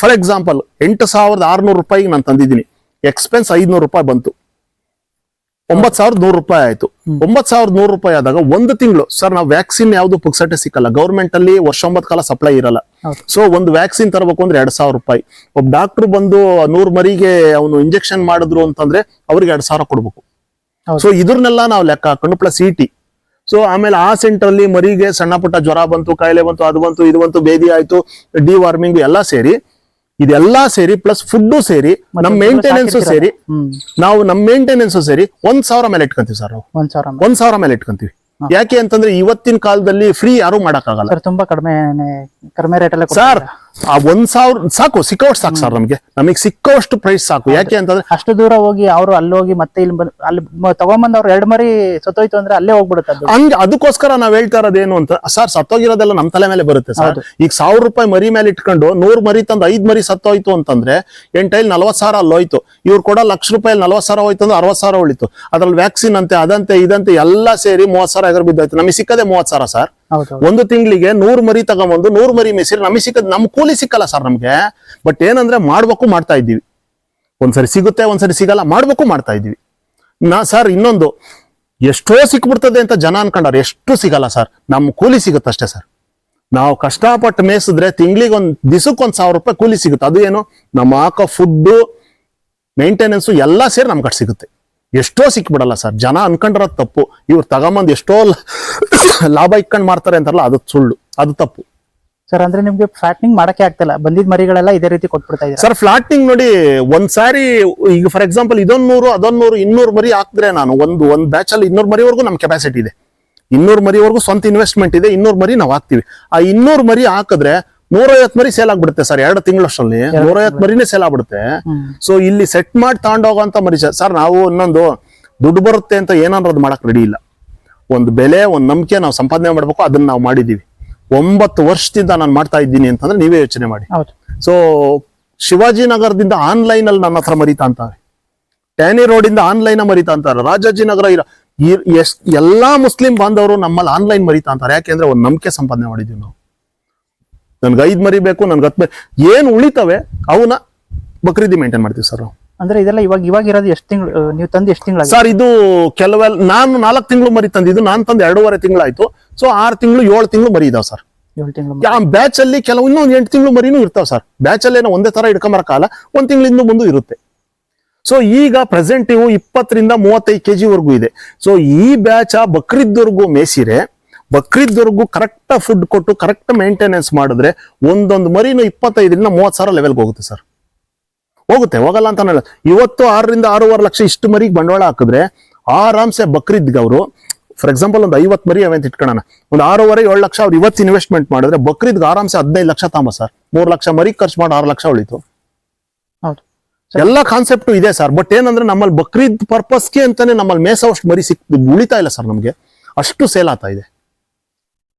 ಫಾರ್ ಎಕ್ಸಾಂಪಲ್ ಎಂಟು ಸಾವಿರದ ಆರ್ನೂರು ರೂಪಾಯಿಗೆ ನಾನು ತಂದಿದ್ದೀನಿ. ಎಕ್ಸ್ಪೆನ್ಸ್ ಐದ್ನೂರು ರೂಪಾಯಿ ಬಂತು. ಒಂಬತ್ ಸಾವಿರದ ನೂರು ರೂಪಾಯಿ ಆಯ್ತು. ಒಂಬತ್ ಸಾವಿರದ ನೂರು ರೂಪಾಯಿ ಆದಾಗ ಒಂದು ತಿಂಗಳು ಸರ್ ನಾವು ವ್ಯಾಕ್ಸಿನ್ ಯಾವ್ದು ಪುಕ್ಸಟ್ಟೆ ಸಿಕ್ಕಲ್ಲ. ಗೌರ್ಮೆಂಟ್ ಅಲ್ಲಿ ವರ್ಷೊಂಬತ್ ಕಾಲ ಸಪ್ಲೈ ಇರಲ್ಲ. ಸೊ ಒಂದು ವ್ಯಾಕ್ಸಿನ್ ತರಬೇಕು ಅಂದ್ರೆ ಎರಡ್ ಸಾವಿರ ರೂಪಾಯಿ. ಒಬ್ಬ ಡಾಕ್ಟರ್ ಬಂದು ನೂರ್ ಮರಿಗೆ ಅವನು ಇಂಜೆಕ್ಷನ್ ಮಾಡಿದ್ರು ಅಂತಂದ್ರೆ ಅವ್ರಿಗೆ ಎರಡ್ ಸಾವಿರ ಕೊಡ್ಬೇಕು. ಸೊ ಇದ್ರನ್ನೆಲ್ಲ ನಾವು ಲೆಕ್ಕ ಹಾಕೊಂಡು ಪ್ಲಸ್ ಇಟಿ ಸೊ ಆಮೇಲೆ ಆ ಸೆಂಟರ್ ಅಲ್ಲಿ ಮರಿಗೆ ಸಣ್ಣ ಪುಟ್ಟ ಜ್ವರ ಬಂತು ಕಾಯಿಲೆ ಬಂತು ಅದು ಬಂತು ಇದು ಬಂತು ಬೇದಿ ಆಯ್ತು ಡಿ ವಾರ್ಮಿಂಗ್ ಎಲ್ಲ ಸೇರಿ ಇದೆಲ್ಲಾ ಸೇರಿ ಪ್ಲಸ್ ಫುಡ್ ಸೇರಿ ನಮ್ ಮೇಂಟೆನೆನ್ಸ್ ಸೇರಿ ನಾವು ನಮ್ ಮೇಂಟೆನೆನ್ಸ್ ಸೇರಿ ಒಂದ್ ಸಾವಿರ ಮೇಲೆ ಇಟ್ಕೊಂತೀವಿ ಸರ್ ನಾವು. ಒಂದ್ ಸಾವಿರ ಒಂದ್ ಸಾವಿರ ಮೇಲೆ ಇಟ್ಕೊಂತೀವಿ. ಯಾಕೆ ಅಂತಂದ್ರೆ ಇವತ್ತಿನ ಕಾಲದಲ್ಲಿ ಫ್ರೀ ಯಾರು ಮಾಡಕ್ಕಾಗಲ್ಲ. ಸರ್ ತುಂಬಾ ಕಡಿಮೆ ಕಡಿಮೆ ರೇಟ್ ಅಲ್ಲ ಸರ್? ಆ ಒಂದ್ ಸಾವಿರ ಸಾಕು ಸಿಕ್ಕೋಷ್ಟು ಸಾಕು ಸರ್ ನಮಗೆ. ನಮಗೆ ಸಿಕ್ಕೋಷ್ಟು ಪ್ರೈಸ್ ಸಾಕು. ಯಾಕೆ ಅಂತಂದ್ರೆ ಅಷ್ಟು ದೂರ ಹೋಗಿ ಅವರು ಅಲ್ಲಿ ಹೋಗಿ ಮತ್ತೆ ಇಲ್ಲಿ ಬಂದ್- ಅಲ್ಲಿ ಮ- ತಗೊಂಬಂದ್ ಅವ್ರು ಎರಡ್ ಮರಿ ಸತ್ತೋಯ್ತು ಅಂದ್ರೆ ಅಲ್ಲೇ ಹೋಗ್ಬಿಡುತ್ತೆ ಅದು. ಹಂಗೆ ಅದಕ್ಕೋಸ್ಕರ ನಾವ್ ಹೇಳ್ತಾ ಇರೋದೇನು ಅಂತ ಸರ್ ಸತ್ತೋಗಿರೋದೆಲ್ಲ ನಮ್ ತಲೆ ಮೇಲೆ ಬರುತ್ತೆ ಸರ್. ಈಗ ಸಾವಿರ ರೂಪಾಯಿ ಮರಿ ಮೇಲೆ ಇಟ್ಕೊಂಡು ನೂರ್ ಮರಿ ತಂದು ಐದ್ ಮರಿ ಸತ್ತೋಯ್ತು ಅಂತಂದ್ರೆ ಎಂಟೈಲ್ ನಲ್ವತ್ ಸಾವಿರ ಅಲ್ಲಿ ಹೋಯ್ತು. ಇವ್ರು ಕೂಡ ಲಕ್ಷ ರೂಪಾಯಿ ನಲ್ವತ್ ಸಾವಿರ ಹೋಯ್ತು ಅಂದ್ರೆ ಅರವತ್ ಸಾವಿರ ಉಳಿತು. ಅದ್ರಲ್ಲಿ ವ್ಯಾಕ್ಸಿನ್ ಅಂತೆ ಅದಂತೆ ಇದಂತೆ ಎಲ್ಲ ಸೇರಿ ಮೂವತ್ ಸಾವಿರ ಎಗರ್ ಬಿದ್ದಾಯ್ತು. ನಮಗೆ ಸಿಕ್ಕದೆ ಮೂವತ್ ಸಾವಿರ ಸರ್. ಒಂದು ತಿಂಗಳಿಗೆ ನೂರ್ ಮರಿ ತಗೊಂಬಂದು, ನೂರ್ ಮರಿ ಮೇಸಿರಿ ನಮಗೆ ಸಿಕ್ಕದ್, ನಮ್ ಕೂಲಿ ಸಿಕ್ಕಲ್ಲ ಸರ್ ನಮ್ಗೆ. ಬಟ್ ಏನಂದ್ರೆ ಮಾಡ್ಬೇಕು ಮಾಡ್ತಾ ಇದ್ದೀವಿ. ಒಂದ್ಸರಿ ಸಿಗುತ್ತೆ, ಒಂದ್ಸರಿ ಸಿಗಲ್ಲ, ಮಾಡ್ಬೇಕು ಮಾಡ್ತಾ ಇದ್ದೀವಿ. ನಾ, ಸರ್, ಇನ್ನೊಂದು. ಎಷ್ಟೋ ಸಿಕ್ಬಿಡ್ತದೆ ಅಂತ ಜನ ಅನ್ಕೊಂಡವ್ರು, ಎಷ್ಟು ಸಿಗಲ್ಲ ಸರ್. ನಮ್ ಕೂಲಿ ಸಿಗುತ್ತಷ್ಟೇ ಸರ್. ನಾವು ಕಷ್ಟಪಟ್ಟು ಮೇಯಿಸಿದ್ರೆ ತಿಂಗಳಿಗೆ ಒಂದ್ ದಿಸಕ್ಕೆ ಒಂದ್ ಸಾವಿರ ರೂಪಾಯಿ ಕೂಲಿ ಸಿಗುತ್ತೆ. ಅದು ಏನು? ನಮ್ಮ ಹಾಕೋ ಫುಡ್ಡು ಮೇಂಟೆನೆನ್ಸು ಎಲ್ಲ ಸೇರಿ ನಮ್ಗೆ ಸಿಗುತ್ತೆ. ಎಷ್ಟೋ ಸಿಕ್ಬಿಡಲ್ಲ ಸರ್. ಜನ ಅನ್ಕೊಂಡಿರೋದು ತಪ್ಪು. ಇವ್ರು ತಗೊಂಬಂದ್ ಎಷ್ಟೋ ಲಾಭ ಇಕ್ಕಂಡ್ ಮಾಡ್ತಾರೆ ಅಂತಾರಲ್ಲ ಅದು ಸುಳ್ಳು ಅದು ತಪ್ಪು. ಸರ್ ಅಂದ್ರೆ ನಿಮ್ಗೆ ಫ್ಲಾಟ್ನಿಂಗ್ ಮಾಡಕ್ಕೆ ಆಗ್ತಿಲ್ಲ. ಬಂದಿದ್ ಮರಿಗಳೆಲ್ಲ ಇದೇ ರೀತಿ ಕೊಟ್ಬಿಡ್ತಾ ಇದ್ದಾರೆ? ಸರ್ ಫ್ಲಾಟ್ನಿಂಗ್ ನೋಡಿ ಒಂದ್ ಸಾರಿ ಈಗ ಫಾರ್ ಎಕ್ಸಾಂಪಲ್ ಇದೊಂದೂರು ಅದೊಂದೂರು ಅದೊಂದ್ ನೂರು ಇನ್ನೂರು ಮರಿ ಹಾಕಿದ್ರೆ ನಾನು ಒಂದು ಒಂದ್ ಬ್ಯಾಚ್ ಅಲ್ಲಿ ಇನ್ನೂರು ಮರಿವರೆಗೂ ನಮ್ ಕೆಪಾಸಿಟಿ ಇದೆ. ಇನ್ನೂರು ಮರಿವರೆಗೂ ಸ್ವಂತ ಇನ್ವೆಸ್ಟ್ಮೆಂಟ್ ಇದೆ ಇನ್ನೂರು ಮರಿ ನಾವು ಹಾಕ್ತಿವಿ. ಆ ಇನ್ನೂರು ಮರಿ ಹಾಕಿದ್ರೆ ನೂರೈವತ್ ಮರಿ ಸೇಲ್ ಆಗ್ಬಿಡುತ್ತೆ ಸರ್ ಎರಡು ತಿಂಗಳಷ್ಟರಲ್ಲಿ. ನೂರೈವತ್ ಮರಿನೇ ಸೇಲ್ ಆಗ್ಬಿಡುತ್ತೆ. ಸೊ ಇಲ್ಲಿ ಸೆಟ್ ಮಾಡಿ ತಗೊಂಡೋಗಂತ ಮರಿ ಸರ್ ನಾವು ಇನ್ನೊಂದು ದುಡ್ಡು ಬರುತ್ತೆ ಅಂತ ಏನಾದ್ರು ಅದು ಮಾಡಕ್ ರೆಡಿ ಇಲ್ಲ. ಒಂದು ಬೆಲೆ ಒಂದು ನಂಬಿಕೆ ನಾವು ಸಂಪಾದನೆ ಮಾಡ್ಬೇಕು ಅದನ್ನ ನಾವು ಮಾಡಿದೀವಿ. ಒಂಬತ್ತು ವರ್ಷದಿಂದ ನಾನು ಮಾಡ್ತಾ ಇದ್ದೀನಿ ಅಂತಂದ್ರೆ ನೀವೇ ಯೋಚನೆ ಮಾಡಿ. ಸೊ ಶಿವಾಜಿನಗರದಿಂದ ಆನ್ಲೈನ್ ಅಲ್ಲಿ ನನ್ನ ಹತ್ರ ಮರಿತಾ ಅಂತಾರೆ. ಟ್ಯಾನಿ ರೋಡ್ ಇಂದ ಆನ್ಲೈನ್ ಮರಿತಾ ಅಂತಾರೆ. ರಾಜಾಜಿನಗರ ಇರ ಈ- ಎಷ್ಟ್ ಎಲ್ಲಾ ಮುಸ್ಲಿಂ ಬಾಂಧವರು ನಮ್ಮಲ್ಲಿ ಆನ್ಲೈನ್ ಮರಿತಾ ಅಂತಾರೆ. ಯಾಕೆಂದ್ರೆ ಒಂದು ನಂಬಿಕೆ ಸಂಪಾದನೆ ಮಾಡಿದೀವಿ ನಾವು. ನನ್ಗೆ ಐದ್ ಮರಿಬೇಕು ನನ್ಗೆ ಹತ್ತು ಏನು ಏನ್ ಉಳಿತವೆ ಅವನ್ನ ಬಕ್ರೀದಿ ಮೇಂಟೈನ್ ಮಾಡ್ತೀವಿ ಸರ್ ನಾವು. ಅಂದ್ರೆ ಇದೆಲ್ಲ ಇವಾಗ ಇವಾಗ ಇರೋದು ಎಷ್ಟು ತಿಂಗಳು ನೀವು ತಂದು ಎಷ್ಟು ತಿಂಗಳು ಸರ್ ಇದು ಕೆಲವೆಲ್ಲ ನಾನು ನಾಲ್ಕು ತಿಂಗಳು ಮರಿ ತಂದಿದ್ದು ನಾನು ತಂದು ಎರಡೂವರೆ ತಿಂಗಳಾಯ್ತು. ಸೊ ಆರು ತಿಂಗಳು ಏಳು ತಿಂಗಳು ಮರಿ ಇದಾವೆ ಸರ್. ಏಳು ತಿಂಗಳು ಆ ಬ್ಯಾಚ್ ಅಲ್ಲಿ ಕೆಲವು ಇನ್ನೊಂದು ಎಂಟು ತಿಂಗಳು ಮರಿನೂ ಇರ್ತಾವೆ ಸರ್. ಬ್ಯಾಚ್ ಅಲ್ಲಿ ಏನೋ ಒಂದೇ ತರ ಹಿಡ್ಕೊಂಬರಕಾಲ ಒಂದ್ ತಿಂಗಳಿಂದ ಮುಂದೆ ಇರುತ್ತೆ. ಸೊ ಈಗ ಪ್ರೆಸೆಂಟ್ ಇವು ಇಪ್ಪತ್ತರಿಂದ ಮೂವತ್ತೈದು ಕೆಜಿ ವರೆಗೂ ಇದೆ. ಸೊ ಈ ಬ್ಯಾಚ್ ಬಕ್ರಿದ್ದವರೆಗೂ ಮೇಸಿರೆ ಬಕ್ರಿದ್ದವರೆಗೂ ಕರೆಕ್ಟ್ ಫುಡ್ ಕೊಟ್ಟು ಕರೆಕ್ಟ್ ಮೇಂಟೆನೆನ್ಸ್ ಮಾಡಿದ್ರೆ ಒಂದೊಂದು ಮರಿನೂ ಇಪ್ಪತ್ತೈದರಿಂದ ಮೂವತ್ತು ಸಾವಿರ ಲೆವೆಲ್ಗೆ ಹೋಗುತ್ತೆ ಸರ್. ಹೋಗುತ್ತೆ ಹೋಗಲ್ಲ ಅಂತ ಅನ್ನಲ್ಲ ಇವತ್ತು ಆರರಿಂದ ಆರೂವರೆ ಲಕ್ಷ ಇಷ್ಟು ಮರಿಗೆ ಬಂಡವಾಳ ಹಾಕಿದ್ರೆ ಆರಾಮ್ಸೆ ಬಕ್ರೀದ್ಗೆ ಅವರು ಫಾರ್ ಎಕ್ಸಾಂಪಲ್ ಒಂದು ಐವತ್ತು ಮರಿ ಅವೆಂತ ಇಟ್ಕೊಳ್ಳೋಣ ಒಂದು ಆರೂವರೆ ಏಳು ಲಕ್ಷ ಅವ್ರು ಇವತ್ತು ಇನ್ವೆಸ್ಟ್ಮೆಂಟ್ ಮಾಡಿದ್ರೆ ಬಕ್ರೀದ್ಗೆ ಆರಾಮ್ಸೆ ಹದಿನೈದು ಲಕ್ಷ ತಾಂಬ ಸರ್ ಮೂರು ಲಕ್ಷ ಮರಿ ಖರ್ಚು ಮಾಡಿ ಆರು ಲಕ್ಷ ಉಳಿತು. ಹೌದು. ಎಲ್ಲ ಕಾನ್ಸೆಪ್ಟ್ ಇದೆ ಸರ್ ಬಟ್ ಏನಂದ್ರೆ ನಮ್ಮಲ್ಲಿ ಬಕ್ರೀದ್ ಪರ್ಪಸ್ಗೆ ಅಂತಾನೆ ನಮ್ಮಲ್ಲಿ ಮೇಸವಷ್ಟು ಮರಿ ಸಿಕ್ ಉಳಿತಾ ಇಲ್ಲ ಸರ್ ನಮಗೆ. ಅಷ್ಟು ಸೇಲ್ ಆಗ್ತಾ ಇದೆ.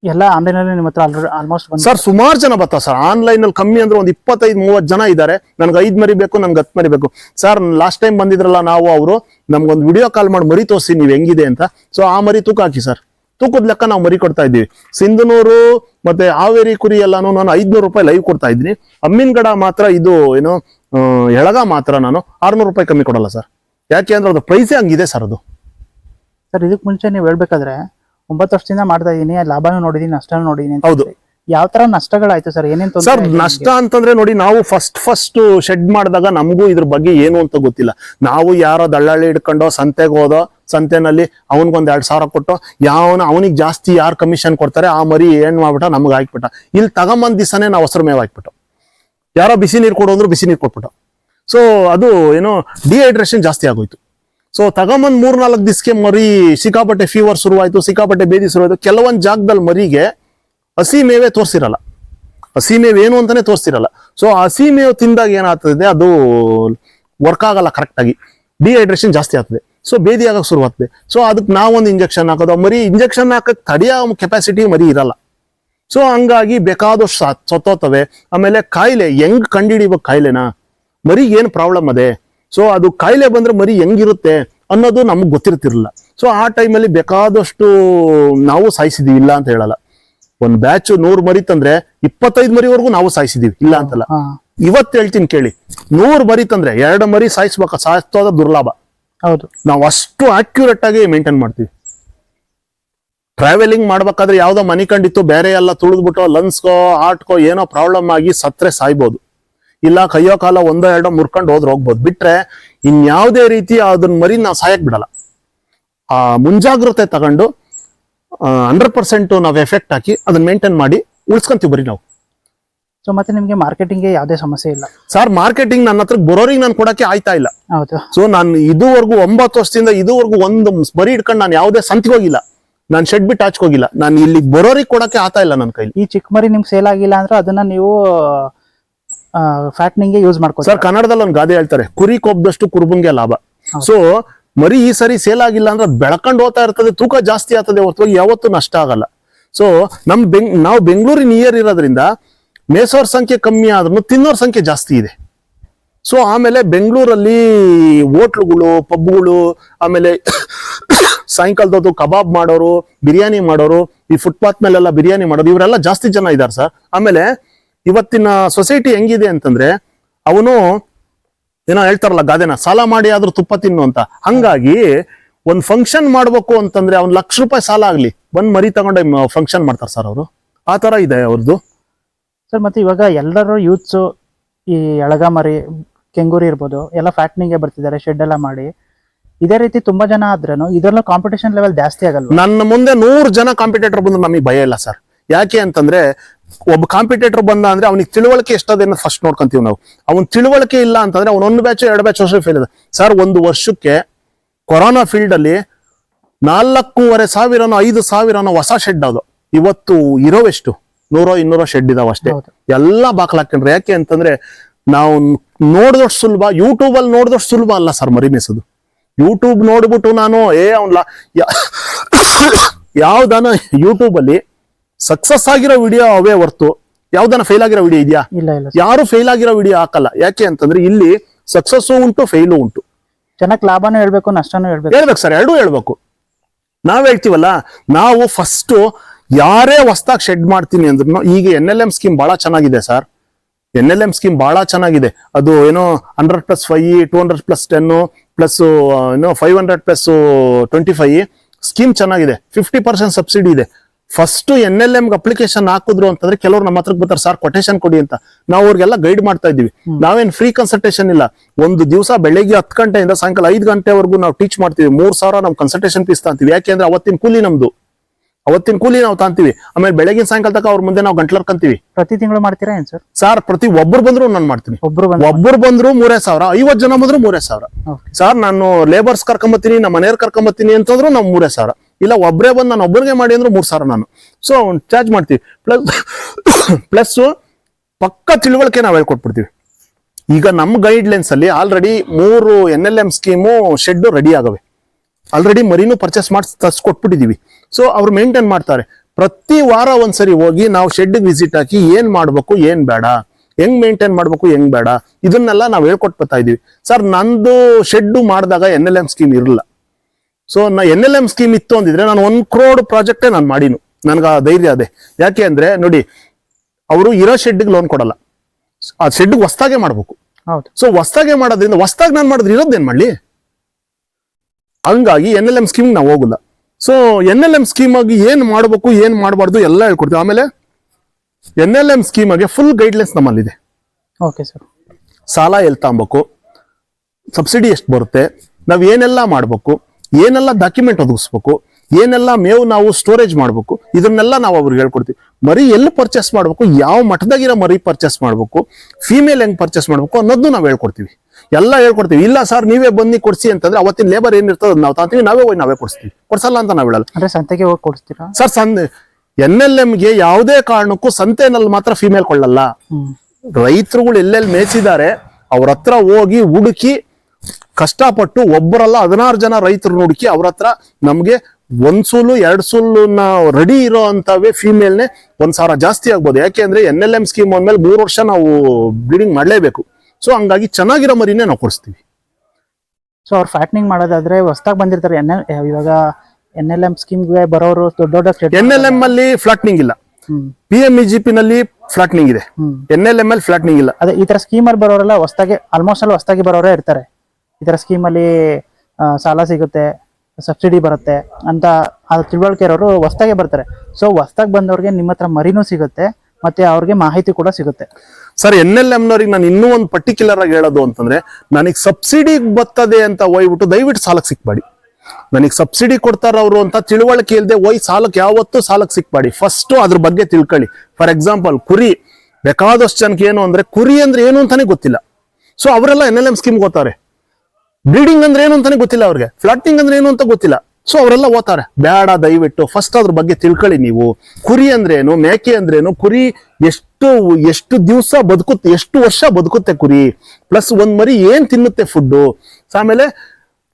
ಎಲ್ಲ ಆನ್ಲೈನ್ ಅಲ್ಲಿ ನಿಮ್ಮ ಹತ್ರ ಆಲ್ಮೋಸ್ಟ್ ಬಂದು ಸರ್ ಸುಮಾರು ಜನ ಬರ್ತಾರೆ ಸರ್ ಆನ್ಲೈನ್ ಅಲ್ಲಿ ಕಮ್ಮಿ ಅಂದ್ರೆ ಒಂದು ಇಪ್ಪತ್ತೈದು ಮೂವತ್ತು ಜನ ಇದ್ದಾರೆ ನನ್ಗೆ ಐದ್ ಮರಿ ಬೇಕು ನನ್ಗೆ ಹತ್ತು ಮರಿ ಬೇಕು. ಸರ್ ಲಾಸ್ಟ್ ಟೈಮ್ ಬಂದಿದ್ರಲ್ಲ ನಾವು ಅವರು ನಮ್ಗೊಂದು ವಿಡಿಯೋ ಕಾಲ್ ಮಾಡಿ ಮರಿ ತೋರಿಸಿ ನೀವು ಹೆಂಗಿದೆ ಅಂತ. ಸೊ ಆ ಮರಿ ತೂಕ ಹಾಕಿ ಸರ್ ತೂಕದ ಲೆಕ್ಕ ನಾವು ಮರಿ ಕೊಡ್ತಾ ಇದ್ದೀವಿ. ಸಿಂಧನೂರು ಮತ್ತೆ ಹಾವೇರಿ ಕುರಿ ಎಲ್ಲಾನು ನಾನು ಐದ್ನೂರು ರೂಪಾಯಿ ಲೈವ್ ಕೊಡ್ತಾ ಇದ್ದೀನಿ. ಅಮ್ಮಿನಗಡ ಮಾತ್ರ ಇದು ಏನು ಎಳಗ ಮಾತ್ರ ನಾನು ಆರ್ನೂರು ರೂಪಾಯಿ ಕಮ್ಮಿ ಕೊಡಲ್ಲ ಸರ್ ಯಾಕೆ ಅಂದ್ರೆ ಅದು ಪ್ರೈಸೇ ಹಂಗಿದೆ ಸರ್ ಅದು. ಸರ್ ಇದಕ್ಕೆ ಮುಂಚೆ ನೀವು ಹೇಳ್ಬೇಕಾದ್ರೆ ಒಂಬತ್ತು ವರ್ಷದಿಂದ ಮಾಡ್ತಾ ಇದೀನಿ ಲಾಭನೂ ನೋಡಿದೀನಿ ನಷ್ಟನೂ ನೋಡಿದೀನಿ ಹೌದು. ಯಾವ ತರ ನಷ್ಟಗಳಾಯ್ತು ಸರ್? ಏನೇನ್ ತೊಂದ್ರೆ ಸರ್ ನಿಮ್ಗೆ? ನಷ್ಟ ಅಂತಂದ್ರೆ ನೋಡಿ ನಾವು ಫಸ್ಟ್ ಫಸ್ಟ್ ಶೆಡ್ ಮಾಡಿದಾಗ ನಮಗೂ ಇದ್ರ ಬಗ್ಗೆ ಏನು ಅಂತ ಗೊತ್ತಿಲ್ಲ. ನಾವು ಯಾರೋ ದಳ್ಳಾಳಿ ಹಿಡ್ಕೊಂಡು ಸಂತೆಗೆ ಹೋದೋ ಸಂತೆನಲ್ಲಿ ಅವನಿಗೊಂದ್ ಎರಡ್ ಸಾವಿರ ಕೊಟ್ಟು ಯಾವನ ಅವನಿಗೆ ಜಾಸ್ತಿ ಯಾರು ಕಮಿಷನ್ ಕೊಡ್ತಾರೆ ಆ ಮರಿ ಏನ್ ಮಾಡ್ಬಿಟ್ಟ ನಮ್ಗೆ ಹಾಕ್ಬಿಟ್ಟ. ಇಲ್ಲಿ ತಗೊಂಬಂದ್ ದಿವಸನೇ ನಾವು ಹಸಿರು ಮೇವ್ ಹಾಕ್ಬಿಟ್ಟು. ಯಾರೋ ಬಿಸಿ ನೀರು ಕೊಡು ಅಂದ್ರು ಬಿಸಿ ನೀರು ಕೊಟ್ಬಿಟ್ಟು. ಸೊ ಅದು ಏನೋ ಡಿಹೈಡ್ರೇಷನ್ ಜಾಸ್ತಿ ಆಗೋಯ್ತು. ಸೊ ತಗೊಂಬಂದ್ ಮೂರ್ ನಾಲ್ಕು ದಿವಸಕ್ಕೆ ಮರಿ ಸಿಕ್ಕಾಪಟ್ಟೆ ಫೀವರ್ ಶುರುವಾಯಿತು, ಸಿಕ್ಕಾಪಟ್ಟೆ ಬೇದಿ ಶುರುವಾಯ್ತು. ಕೆಲವೊಂದು ಜಾಗದಲ್ಲಿ ಮರಿಗೆ ಹಸಿ ಮೇವೆ ತೋರಿಸಿರಲ್ಲ. ಹಸಿ ಮೇವು ಏನು ಅಂತಾನೆ ತೋರಿಸ್ತಿರಲ್ಲ ಸೊ ಹಸಿ ಮೇವು ತಿಂದಾಗ ಏನಾಗ್ತದೆ, ಅದು ವರ್ಕ್ ಆಗಲ್ಲ ಕರೆಕ್ಟಾಗಿ ಡಿಹೈಡ್ರೇಷನ್ ಜಾಸ್ತಿ ಆಗ್ತದೆ. ಸೊ ಬೇದಿ ಆಗಕ್ಕೆ ಶುರು ಆಗ್ತದೆ ಸೊ ಅದಕ್ಕೆ ನಾವೊಂದು ಇಂಜೆಕ್ಷನ್ ಹಾಕೋದು. ಮರಿ ಇಂಜೆಕ್ಷನ್ ಹಾಕಕ್ಕೆ ತಡೆಯೋ ಕೆಪಾಸಿಟಿ ಮರಿ ಇರಲ್ಲ. ಸೊ ಹಂಗಾಗಿ ಬೇಕಾದಷ್ಟು ಸತ್- ಸತ್ತೋತವೆ ಆಮೇಲೆ ಕಾಯಿಲೆ ಹೆಂಗ್ ಕಂಡಿಡಿಬೇಕು ಕಾಯಿಲೆನ? ಮರಿಗೆ ಏನು ಪ್ರಾಬ್ಲಮ್ ಅದೇ? ಸೊ ಅದು ಕಾಯಿಲೆ ಬಂದ್ರೆ ಮರಿ ಹೆಂಗಿರುತ್ತೆ ಅನ್ನೋದು ನಮ್ಗೆ ಗೊತ್ತಿರ್ತಿರ್ಲಿಲ್ಲ. ಸೊ ಆ ಟೈಮಲ್ಲಿ ಬೇಕಾದಷ್ಟು ನಾವು ಸಾಯಿಸಿದೀವಿ ಇಲ್ಲ ಅಂತ ಹೇಳಲ್ಲ. ಒಂದ್ ಬ್ಯಾಚ್ ನೂರ್ ಮರಿ ತಂದ್ರೆ ಇಪ್ಪತ್ತೈದು ಮರಿವರೆಗೂ ನಾವು ಸಾಯಿಸಿದೀವಿ ಇಲ್ಲ ಅಂತಲ್ಲ. ಇವತ್ತು ಹೇಳ್ತೀನಿ ಕೇಳಿ ನೂರ್ ಮರಿ ತಂದ್ರೆ ಎರಡು ಮರಿ ಸಾಯಿಸ್ಬೇಕ ಸಾಯಿಸೋದ ದುರ್ಲಾಭ. ಹೌದು. ನಾವು ಅಷ್ಟು ಆಕ್ಯುರೇಟ್ ಆಗಿ ಮೇಂಟೈನ್ ಮಾಡ್ತೀವಿ. ಟ್ರಾವೆಲಿಂಗ್ ಮಾಡ್ಬೇಕಾದ್ರೆ ಯಾವ್ದೋ ಮನಿ ಕಂಡಿತ್ತು ಬೇರೆ ಎಲ್ಲ ತುಳಿದ್ಬಿಟ್ಟು ಲನ್ಸ್ಗೋ ಹಾರ್ಟ್ಗೋ ಏನೋ ಪ್ರಾಬ್ಲಮ್ ಆಗಿ ಸತ್ರೆ ಸಾಯ್ಬೋದು. ಇಲ್ಲ ಕೈಯೋ ಕಾಲ ಒಂದೋ ಎರಡೋ ಮುರ್ಕೊಂಡು ಹೋದ್ರೆ ಹೋಗ್ಬೋದು. ಬಿಟ್ರೆ ಇನ್ಯಾವುದೇ ರೀತಿ ಅದನ್ನ ಮರಿ ನಾವು ಸಾಯಕ್ ಬಿಡಲ್ಲ. ಆ ಮುಂಜಾಗ್ರತೆ ತಗೊಂಡು ಹಂಡ್ರೆಡ್ ಪರ್ಸೆಂಟ್ ನಾವು ಎಫೆಕ್ಟ್ ಹಾಕಿ ಅದನ್ನ ಮೇಂಟೈನ್ ಮಾಡಿ ಉಳಿಸ್ಕೊಂತೀವಿ ಬರೀ ನಾವು. ಸೊ ಮತ್ತೆ ನಿಮ್ಗೆ ಮಾರ್ಕೆಟಿಂಗ್ ಯಾವುದೇ ಸಮಸ್ಯೆ ಇಲ್ಲ. ಸರ್ ಮಾರ್ಕೆಟಿಂಗ್ ನನ್ನ ಹತ್ರ ಬರೋರಿಗೆ ನಾನು ಕೊಡಕ್ಕೆ ಆಯ್ತಾ ಇಲ್ಲ. ಹೌದು. ಸೊ ನಾನು ಇದುವರೆಗೂ ಒಂಬತ್ತು ವರ್ಷದಿಂದ ಇದುವರೆಗೂ ಒಂದು ಬರಿ ಇಟ್ಕೊಂಡು ನಾನು ಯಾವುದೇ ಸಂತಿಗೆ ಹೋಗಿಲ್ಲ. ನಾನು ಶೆಡ್ ಬಿಟ್ಟು ಆಚೆಗೆ ಹೋಗಿಲ್ಲ. ನಾನು ಇಲ್ಲಿ ಬರೋರಿಗೆ ಕೊಡಕ್ಕೆ ಆತಾ ಇಲ್ಲ ನನ್ನ ಕೈಲಿ. ಈ ಚಿಕ್ಕ ಮರಿ ನಿಮ್ಗೆ ಸೇಲ್ ಆಗಿಲ್ಲ ಅಂದ್ರೆ ಅದನ್ನ ನೀವು ಫ್ಯಾಟ್ನಿಂಗ್ ಯೂಸ್ ಮಾಡ್ಕೊಳ್ತಾರೆ. ಸರ್ ಕನ್ನಡದಲ್ಲಿ ಒಂದು ಗಾದೆ ಹೇಳ್ತಾರೆ ಕುರಿ ಕೊಬ್ಬದಷ್ಟು ಕುರುಬಂಗೆ ಲಾಭ. ಸೊ ಮರಿ ಈ ಸರಿ ಸೇಲ್ ಆಗಿಲ್ಲ ಅಂದ್ರೆ ಬೆಳಕೊಂಡು ಬೆಳ್ಕೊಂಡು ಹೋಗ್ತಾ ಇರ್ತದೆ ತೂಕ ಜಾಸ್ತಿ ಆಗ್ತದೆ ಹೊರತಾಗಿ ಯಾವತ್ತೂ ನಷ್ಟ ಆಗಲ್ಲ. ಸೊ ನಮ್ ಬೆಂಗ್ ನಾವು ಬೆಂಗಳೂರಿನ ನಿಯರ್ ಇರೋದ್ರಿಂದ ಮೇಸೋರ್ ಸಂಖ್ಯೆ ಕಮ್ಮಿ ಆದ್ರೂ ತಿನ್ನೋರ್ ಸಂಖ್ಯೆ ಜಾಸ್ತಿ ಇದೆ. ಸೊ ಆಮೇಲೆ ಬೆಂಗಳೂರಲ್ಲಿ ಹೋಟ್ಲುಗಳು ಪಬ್ಗಳು ಆಮೇಲೆ ಸಾಯಂಕಾಲದೊತ್ತು ಕಬಾಬ್ ಮಾಡೋರು ಬಿರಿಯಾನಿ ಮಾಡೋರು ಈ ಫುಟ್ಪಾತ್ ಮೇಲೆಲ್ಲ ಬಿರಿಯಾನಿ ಮಾಡೋರು ಇವರೆಲ್ಲ ಜಾಸ್ತಿ ಜನ ಇದ್ದಾರೆ ಸರ್ ಆಮೇಲೆ ಇವತ್ತಿನ ಸೊಸೈಟಿ ಹೆಂಗಿದೆ ಅಂತಂದ್ರೆ ಅವನು ಏನೋ ಹೇಳ್ತಾರಲ್ಲ ಗಾದೆನ ಸಾಲ ಮಾಡಿ ಆದ್ರೂ ತುಪ್ಪ ತಿನ್ನು ಅಂತ. ಹಂಗಾಗಿ ಒಂದ್ ಫಂಕ್ಷನ್ ಮಾಡ್ಬೇಕು ಅಂತಂದ್ರೆ ಅವ್ನ್ ಲಕ್ಷ ರೂಪಾಯಿ ಸಾಲ ಆಗ್ಲಿ. ಬಂದ್ ಮರಿ ತಗೊಂಡೆ ಫಂಕ್ಷನ್ ಮಾಡ್ತಾರೆ ಸರ್ ಅವರು. ಆ ತರ ಇದೆ ಅವ್ರದ್ದು ಸರ್ ಮತ್ತೆ ಇವಾಗ ಎಲ್ಲರೂ ಯೂತ್ಸು ಈ ಎಳಗ ಮರಿ ಕೆಂಗೂರಿ ಇರ್ಬೋದು ಎಲ್ಲ ಫ್ಯಾಟ್ನಿಂಗ್ ಬರ್ತಿದ್ದಾರೆ ಶೆಡ್ ಎಲ್ಲ ಮಾಡಿ. ಇದೇ ರೀತಿ ತುಂಬಾ ಜನ ಆದ್ರೂ ಇದರಲ್ಲೂ ಕಾಂಪಿಟೇಷನ್ ಲೆವೆಲ್ ಜಾಸ್ತಿ ಆಗಲ್ಲ ನನ್ನ ಮುಂದೆ ನೂರು ಜನ ಕಾಂಪಿಟೇಟರ್ ಬಂದ್ರು ನಮಗೆ ಭಯ ಇಲ್ಲ ಸರ್ ಯಾಕೆ ಅಂತಂದ್ರೆ ಒಬ್ಬ ಕಾಂಪಿಟೇಟರ್ ಬಂದ ಅಂದ್ರೆ ಅವ್ನಿಗೆ ತಿಳುವಳಿಕೆ ಎಷ್ಟದೇನೋ ಫಸ್ಟ್ ನೋಡ್ಕೊಂತೀವಿ ನಾವು. ಅವ್ನ ತಿಳುವಳಿಕೆ ಇಲ್ಲ ಅಂತಂದ್ರೆ ಅವ್ನ ಒಂದು ಬ್ಯಾಚ್ ಎರಡು ಬ್ಯಾಚ್ ವರ್ಷ ಫೇಲ್ ಇದೆ. ಸರ್ ಒಂದು ವರ್ಷಕ್ಕೆ ಕೊರೋನಾ ಫೀಲ್ಡ್ ಅಲ್ಲಿ ನಾಲ್ಕೂವರೆ ಸಾವಿರನೋ ಐದು ಸಾವಿರನೋ ಹೊಸ ಶೆಡ್ ಅದು. ಇವತ್ತು ಇರೋವೆಷ್ಟು? ನೂರೋ ಇನ್ನೂರೋ ಶೆಡ್ ಇದಾವ ಅಷ್ಟೇ. ಎಲ್ಲ ಬಾಕ್ಲ ಹಾಕೊಂಡ್ರೆ ಯಾಕೆ ಅಂತಂದ್ರೆ ನಾವು ನೋಡಿದಷ್ಟು ಸುಲಭ ಯೂಟ್ಯೂಬ್ ಅಲ್ಲಿ ನೋಡಿದಷ್ಟು ಸುಲಭ ಅಲ್ಲ ಸರ್ ಮರಿ ಮೇಸೋದು. ಯೂಟ್ಯೂಬ್ ನೋಡ್ಬಿಟ್ಟು ನಾನು ಏ ಅವ್ನ ಯಾವ್ದಾನ ಯೂಟ್ಯೂಬ್ ಅಲ್ಲಿ ಸಕ್ಸಸ್ ಆಗಿರೋ ವಿಡಿಯೋ ಅವೇ ಹೊರ್ತು. ಯಾವ್ದಾನ ಫೇಲ್ ಆಗಿರೋ ವಿಡಿಯೋ ಇದೆಯಾ? ಇಲ್ಲ ಇಲ್ಲ ಯಾರು ಫೇಲ್ ಆಗಿರೋ ವಿಡಿಯೋ ಹಾಕಲ್ಲ. ಯಾಕೆ ಅಂತಂದ್ರೆ ಇಲ್ಲಿ ಸಕ್ಸಸ್ಸು ಉಂಟು ಫೇಲು ಉಂಟು. ಜನಕ್ಕೆ ಲಾಭನೂ ಹೇಳ್ಬೇಕು ನಷ್ಟನೂ ಹೇಳ್ಬೇಕು. ಹೇಳ್ಬೇಕು ಸರ್ ಎರಡೂ ಹೇಳ್ಬೇಕು. ನಾವ್ ಹೇಳ್ತೀವಲ್ಲ ನಾವು ಫಸ್ಟ್ ಯಾರೇ ಹೊಸ್ದಾಗಿ ಶೆಡ್ ಮಾಡ್ತೀನಿ ಅಂದ್ರೂ ಈಗ ಎನ್ ಎಲ್ ಎಂ ಸ್ಕೀಮ್ ಬಹಳ ಚೆನ್ನಾಗಿದೆ sir N L M scheme ಬಹಳ ಚೆನ್ನಾಗಿದೆ. ಅದು ಏನೋ hundred plus five two hundred plus ten plus ಏನೋ five hundred plus twenty five scheme ಚೆನ್ನಾಗಿದೆ. ಫಿಫ್ಟಿ ಪರ್ಸೆಂಟ್ ಸಬ್ಸಿಡಿ ಇದೆ. First N L M application ಹಾಕಿದ್ರು ಅಂತಂದ್ರೆ ಕೆಲವರು ನಮ್ಮ ಹತ್ರಕ್ಕೆ ಬರ್ತಾರೆ ಸರ್ ಕೊಟೇಶನ್ ಕೊಡಿ ಅಂತ. ನಾವು ಅವ್ರಿಗೆಲ್ಲ ಗೈಡ್ ಮಾಡ್ತಾ ಇದೀವಿ ನಾವೇನ್ ಫ್ರೀ ಕನ್ಸಲ್ಟೇಷನ್ ಇಲ್ಲ. ಒಂದು ದಿವಸ ಬೆಳಗ್ಗೆ ಹತ್ತು ಗಂಟೆಯಿಂದ ಸಾಯಂಕಾಲ ಐದು ಗಂಟೆವರೆಗೂ ನಾವು ಟೀಚ್ ಮಾಡ್ತೀವಿ. ಮೂರ್ ಸಾವಿರ ನಾವು ಕನ್ಸಲ್ಟೇಷನ್ ಫೀಸ್ ತಾಂತೀವಿ. ಯಾಕೆಂದ್ರೆ ಅವತ್ತಿನ ಕೂಲಿ ನಮ್ದು. ಅವತ್ತಿನ ಕೂಲಿ ನಾವು ತಾಂತೀವಿ. ಆಮೇಲೆ ಬೆಳಗಿನ ಸಾಯಂಕಾಲ ತಕ ಅವ್ರ ಮುಂದೆ ನಾವು ಗಂಟ್ಲರ್ಕಂತೀವಿ ಪ್ರತಿ ತಿಂಗಳು ಮಾಡ್ತೀರಾ ಏನ್ ಸರ್ ಸರ್ ಪ್ರತಿ ಒಬ್ಬರು ಬಂದ್ರು ನಾನು ಮಾಡ್ತೀನಿ. ಒಬ್ರು ಬಂದ್- ಒಬ್ಬರು ಬಂದ್ರು ಮೂರೇ ಸಾವಿರ ಐವತ್ ಜನ ಬಂದ್ರು ಮೂರೇ ಸಾವಿರ. Okay. ಸರ್ ನಾನು ಲೇಬರ್ಸ್ ಕರ್ಕೊಂಬತ್ತೀನಿ ನಮ್ಮ ಮನೆಯವ್ರು ಕರ್ಕೊಂಬತ್ತೀನಿ ಅಂತಂದ್ರು ನಾವು ಮೂರೇ ಸಾವಿರ. ಇಲ್ಲ ಒಬ್ಬರೇ ಬಂದು ನಾನು ಒಬ್ಬರಿಗೆ ಮಾಡಿ ಅಂದ್ರೆ ಮೂರು ಸಾವಿರ ನಾನು. ಸೊ ಚಾರ್ಜ್ ಮಾಡ್ತೀವಿ. ಪ್ಲಸ್ ಪ್ಲಸ್ ಪಕ್ಕ ತಿಳುವಳಿಕೆ ನಾವು ಹೇಳ್ಕೊಟ್ಬಿಡ್ತೀವಿ. ಈಗ ನಮ್ಮ ಗೈಡ್ಲೈನ್ಸಲ್ಲಿ ಆಲ್ರೆಡಿ ಮೂರು N L M scheme shed ready ಆಗವೆ. Already ಮರಿನೂ ಪರ್ಚೇಸ್ ಮಾಡಿ ತರಿಸ್ಕೊಟ್ಬಿಟ್ಟಿದ್ದೀವಿ ಸೊ ಅವ್ರು ಮೇಂಟೈನ್ ಮಾಡ್ತಾರೆ. ಪ್ರತಿ ವಾರ ಒಂದ್ಸರಿ ಹೋಗಿ ನಾವು ಶೆಡ್ ವಿಸಿಟ್ ಹಾಕಿ ಏನ್ ಮಾಡ್ಬೇಕು ಏನ್ ಬೇಡ. ಹೆಂಗ್ ಮೇಂಟೈನ್ ಮಾಡ್ಬೇಕು ಹೆಂಗ್ ಬೇಡ. ಇದನ್ನೆಲ್ಲ ನಾವು ಹೇಳ್ಕೊಟ್ ಬರ್ತಾ ಇದೀವಿ. ಸರ್ ನಂದು ಶೆಡ್ ಮಾಡಿದಾಗ ಎನ್ ಎಲ್ ಎಂ ಸ್ಕೀಮ್ ಇರಲಿಲ್ಲ. ಸೊ ನಾ ಎನ್ ಎಲ್ ಎಂ ಸ್ಕೀಮ್ ಇತ್ತು ಅಂದಿದ್ರೆ ನಾನು ಒಂದ್ ಕ್ರೋಡ್ ಪ್ರಾಜೆಕ್ಟೇ ನಾನು ಮಾಡಿನು. ನನಗೆ ಆ ಧೈರ್ಯ ಅದೇ. ಯಾಕೆ ಅಂದ್ರೆ ನೋಡಿ ಅವರು ಇರೋ ಶೆಡ್ಗೆ ಲೋನ್ ಕೊಡಲ್ಲ. ಆ ಶೆಡ್ ಹೊಸ್ದಾಗೆ ಮಾಡ್ಬೇಕು. ಸೊ ಹೊಸ್ದಾಗೆ ಮಾಡೋದ್ರಿಂದ ಹೊಸ್ದಾಗಿ ನಾನು ಮಾಡಿದ್ರೆ ಇರೋದೇನ್ ಮಾಡ್ಲಿ? ಹಂಗಾಗಿ ಎನ್ ಎಲ್ ಎಂ ಸ್ಕೀಮ್ ನಾವು ಹೋಗಲ್ಲ. So N L M scheme ಆಗಿ ಏನ್ ಮಾಡ್ಬೇಕು ಏನ್ ಮಾಡಬಾರ್ದು ಎಲ್ಲ ಹೇಳ್ಕೊಡ್ತೀವಿ. ಆಮೇಲೆ ಎನ್ ಎಲ್ ಎಂ ಸ್ಕೀಮ್ ಆಗಿ ಫುಲ್ ಗೈಡ್ಲೈನ್ಸ್ ನಮ್ಮಲ್ಲಿದೆ. ಓಕೆ ಸರ್ ಸಾಲ ಎಲ್ಲಿ ತಗೊಬೇಕು ಸಬ್ಸಿಡಿ ಎಷ್ಟು ಬರುತ್ತೆ ನಾವು ಏನೆಲ್ಲ ಮಾಡ್ಬೇಕು ಏನೆಲ್ಲ ಡಾಕ್ಯುಮೆಂಟ್ ಒದಗಿಸ್ಬೇಕು ಏನೆಲ್ಲ ಮೇವು ನಾವು ಸ್ಟೋರೇಜ್ ಮಾಡ್ಬೇಕು ಇದನ್ನೆಲ್ಲ ನಾವು ಅವ್ರಿಗೆ ಹೇಳ್ಕೊಡ್ತೀವಿ. ಮರಿ ಎಲ್ಲಿ ಪರ್ಚೇಸ್ ಮಾಡ್ಬೇಕು ಯಾವ ಮಠದಾಗಿರೋ ಮರಿ ಪರ್ಚೇಸ್ ಮಾಡ್ಬೇಕು ಫೀಮೇಲ್ ಹೆಂಗ್ ಪರ್ಚೇಸ್ ಮಾಡ್ಬೇಕು ಅನ್ನೋದು ನಾವು ಹೇಳ್ಕೊಡ್ತೀವಿ. ಎಲ್ಲ ಹೇಳ್ಕೊಡ್ತೀವಿ. ಇಲ್ಲ ಸರ್ ನೀವೇ ಬಂದು ಕೊಡಿಸಿ ಅಂತಂದ್ರೆ ಅವತ್ತಿನ ಲೇಬರ್ ಏನಿರ್ತದೆ ನಾವು ತಾಂತೀವಿ ನಾವೇ ಹೋಗಿ ನಾವೇ ಕೊಡಿಸ್ತೀವಿ. ಕೊಡ್ಸಲ್ಲ ಅಂತ ನಾವು ಹೇಳಲ್ಲ. ಅಂದ್ರೆ ಸಂತೆಗೆ ಹೋಗಿ ಕೊಡಿಸ್ತೀರಾ? ಸರ್ ಸಂದೆ ಎನ್ ಎಲ್ ಎಂಗೆ ಯಾವುದೇ ಕಾರಣಕ್ಕೂ ಸಂತೆನಲ್ಲಿ ಮಾತ್ರ ಫೀಮೇಲ್ ಕೊಳ್ಳಲ್ಲ. ರೈತರುಗಳು ಎಲ್ಲೆಲ್ಲಿ ಮೇಯಿಸಿದ್ದಾರೆ ಅವ್ರ ಹತ್ರ ಹೋಗಿ ಹುಡುಕಿ ಕಷ್ಟಪಟ್ಟು ಒಬ್ಬರಲ್ಲ ಹದಿನಾರು ಜನ ರೈತರು ಹುಡುಕಿ ಅವ್ರ ಹತ್ರ ನಮ್ಗೆ ಒಂದ್ ಸೂಲು ಎರಡ್ ಸೂಲನ್ನ ರೆಡಿ ಇರೋ ಅಂತವೇ ಫೀಮೇಲ್ನೆ ಒಂದ್ ಸಾವಿರ ಜಾಸ್ತಿ ಆಗ್ಬೋದು. ಯಾಕೆ ಅಂದ್ರೆ ಎನ್ ಎಲ್ ಎಂ ಸ್ಕೀಮ್ ಅಂದ್ಮೇಲೆ ಮೂರು ವರ್ಷ ನಾವು ಬ್ರೀಡಿಂಗ್ ಮಾಡಲೇಬೇಕು. ಸೊ ಹಂಗಾಗಿ ಚೆನ್ನಾಗಿರೋ ಮರಿನೇ ನಾವು ಕೊಡಿಸ್ತೀವಿ. ಸೊ ಅವ್ರು ಫ್ಯಾಟ್ನಿಂಗ್ ಮಾಡೋದಾದ್ರೆ ಹೊಸ್ದಾಗಿ ಬಂದಿರ್ತಾರೆ ಎನ್ ಎಲ್ ಇವಾಗ ಎನ್ ಎಲ್ ಎಂ ಸ್ಕೀಮ್ಗೆ ಬರೋರು ದೊಡ್ಡ ದೊಡ್ಡ ಎನ್ ಎಲ್ ಎಂ ಅಲ್ಲಿ ಫ್ಲಾಟ್ನಿಂಗ್ ಇಲ್ಲ. P M E G P ನಲ್ಲಿ ಫ್ಲಾಟ್ನಿಂಗ್ ಇದೆ. ಎನ್ ಎಲ್ ಎಂ ಅಲ್ಲಿ ಫ್ಲಾಟ್ನಿಂಗ್ ಇಲ್ಲ. ಅದೇ ಈ ತರ ಸ್ಕೀಮಲ್ಲಿ ಬರೋರೆಲ್ಲ ಹೊಸ್ದಾಗಿ ಆಲ್ಮೋಸ್ಟ್ ಅಲ್ಲಿ ಹೊಸ್ದಾಗಿ ಬರೋರೇ ಇರ್ತಾರೆ. ಈ ತರ ಸ್ಕೀಮಲ್ಲಿ ಸಾಲ ಸಿಗುತ್ತೆ ಸಬ್ಸಿಡಿ ಬರುತ್ತೆ ಅಂತ ಆ ತಿಳುವಳಿಕೆ ಇರೋರು ಹೊಸ್ದಾಗೆ ಬರ್ತಾರೆ. ಸೊ ಹೊಸ್ದಾಗಿ ಬಂದವ್ರಿಗೆ ನಿಮ್ಮ ಹತ್ರ ಮರಿನೂ ಸಿಗುತ್ತೆ, ಮತ್ತೆ ಅವ್ರಿಗೆ ಮಾಹಿತಿ ಕೂಡ ಸಿಗುತ್ತೆ. ಸರ್ ಎನ್ ಎಲ್ ಎಂನವ್ರಿಗೆ ನಾನು ಇನ್ನೂ ಒಂದು ಪರ್ಟಿಕ್ಯುಲರ್ ಆಗಿ ಹೇಳೋದು ಅಂತಂದ್ರೆ, ನನಗೆ ಸಬ್ಸಿಡಿ ಬರ್ತದೆ ಅಂತ ಹೋಯ್ಬಿಟ್ಟು ದಯವಿಟ್ಟು ಸಾಲಕ್ಕೆ ಸಿಕ್ಬೇಡಿ. ನನಗೆ ಸಬ್ಸಿಡಿ ಕೊಡ್ತಾರ ಅವರು ಅಂತ ತಿಳುವಳಿಕೆ ಇಲ್ಲದೆ ಒಯ್ ಸಾಲಕ್ಕೆ ಯಾವತ್ತೂ ಸಾಲಕ್ಕೆ ಸಿಕ್ಬೇಡಿ. ಫಸ್ಟ್ ಅದ್ರ ಬಗ್ಗೆ ತಿಳ್ಕೊಳ್ಳಿ. ಫಾರ್ ಎಕ್ಸಾಂಪಲ್ ಕುರಿ, ಬೇಕಾದಷ್ಟು ಜನಕ್ಕೆ ಏನು ಅಂದ್ರೆ ಕುರಿ ಅಂದ್ರೆ ಏನು ಅಂತಾನೆ ಗೊತ್ತಿಲ್ಲ. ಸೊ ಅವರೆಲ್ಲ ಎನ್ ಎಲ್ ಎಂ ಸ್ಕೀಮ್ ಓದ್ತಾರೆ ಬ್ರೀಡಿಂಗ್ ಅಂದ್ರೆ ಏನು ಅಂತಾನೆ ಗೊತ್ತಿಲ್ಲ ಅವ್ರಿಗೆ. ಫ್ಲಾಟಿಂಗ್ ಅಂದ್ರೆ ಏನು ಅಂತ ಗೊತ್ತಿಲ್ಲ. ಸೊ ಅವರೆಲ್ಲ ಓದ್ತಾರೆ. ಬೇಡ, ದಯವಿಟ್ಟು ಫಸ್ಟ್ ಅದ್ರ ಬಗ್ಗೆ ತಿಳ್ಕೊಳ್ಳಿ ನೀವು. ಕುರಿ ಅಂದ್ರೇನು ಮೇಕೆ ಅಂದ್ರೇನು ಕುರಿ ಎಷ್ಟು ಎಷ್ಟು ದಿವಸ ಬದುಕುತ್ತೆ ಎಷ್ಟು ವರ್ಷ ಬದುಕುತ್ತೆ ಕುರಿ? ಪ್ಲಸ್ ಒಂದ್ ಮರಿ ಏನ್ ತಿನ್ನುತ್ತೆ ಫುಡ್ಡು ಆಮೇಲೆ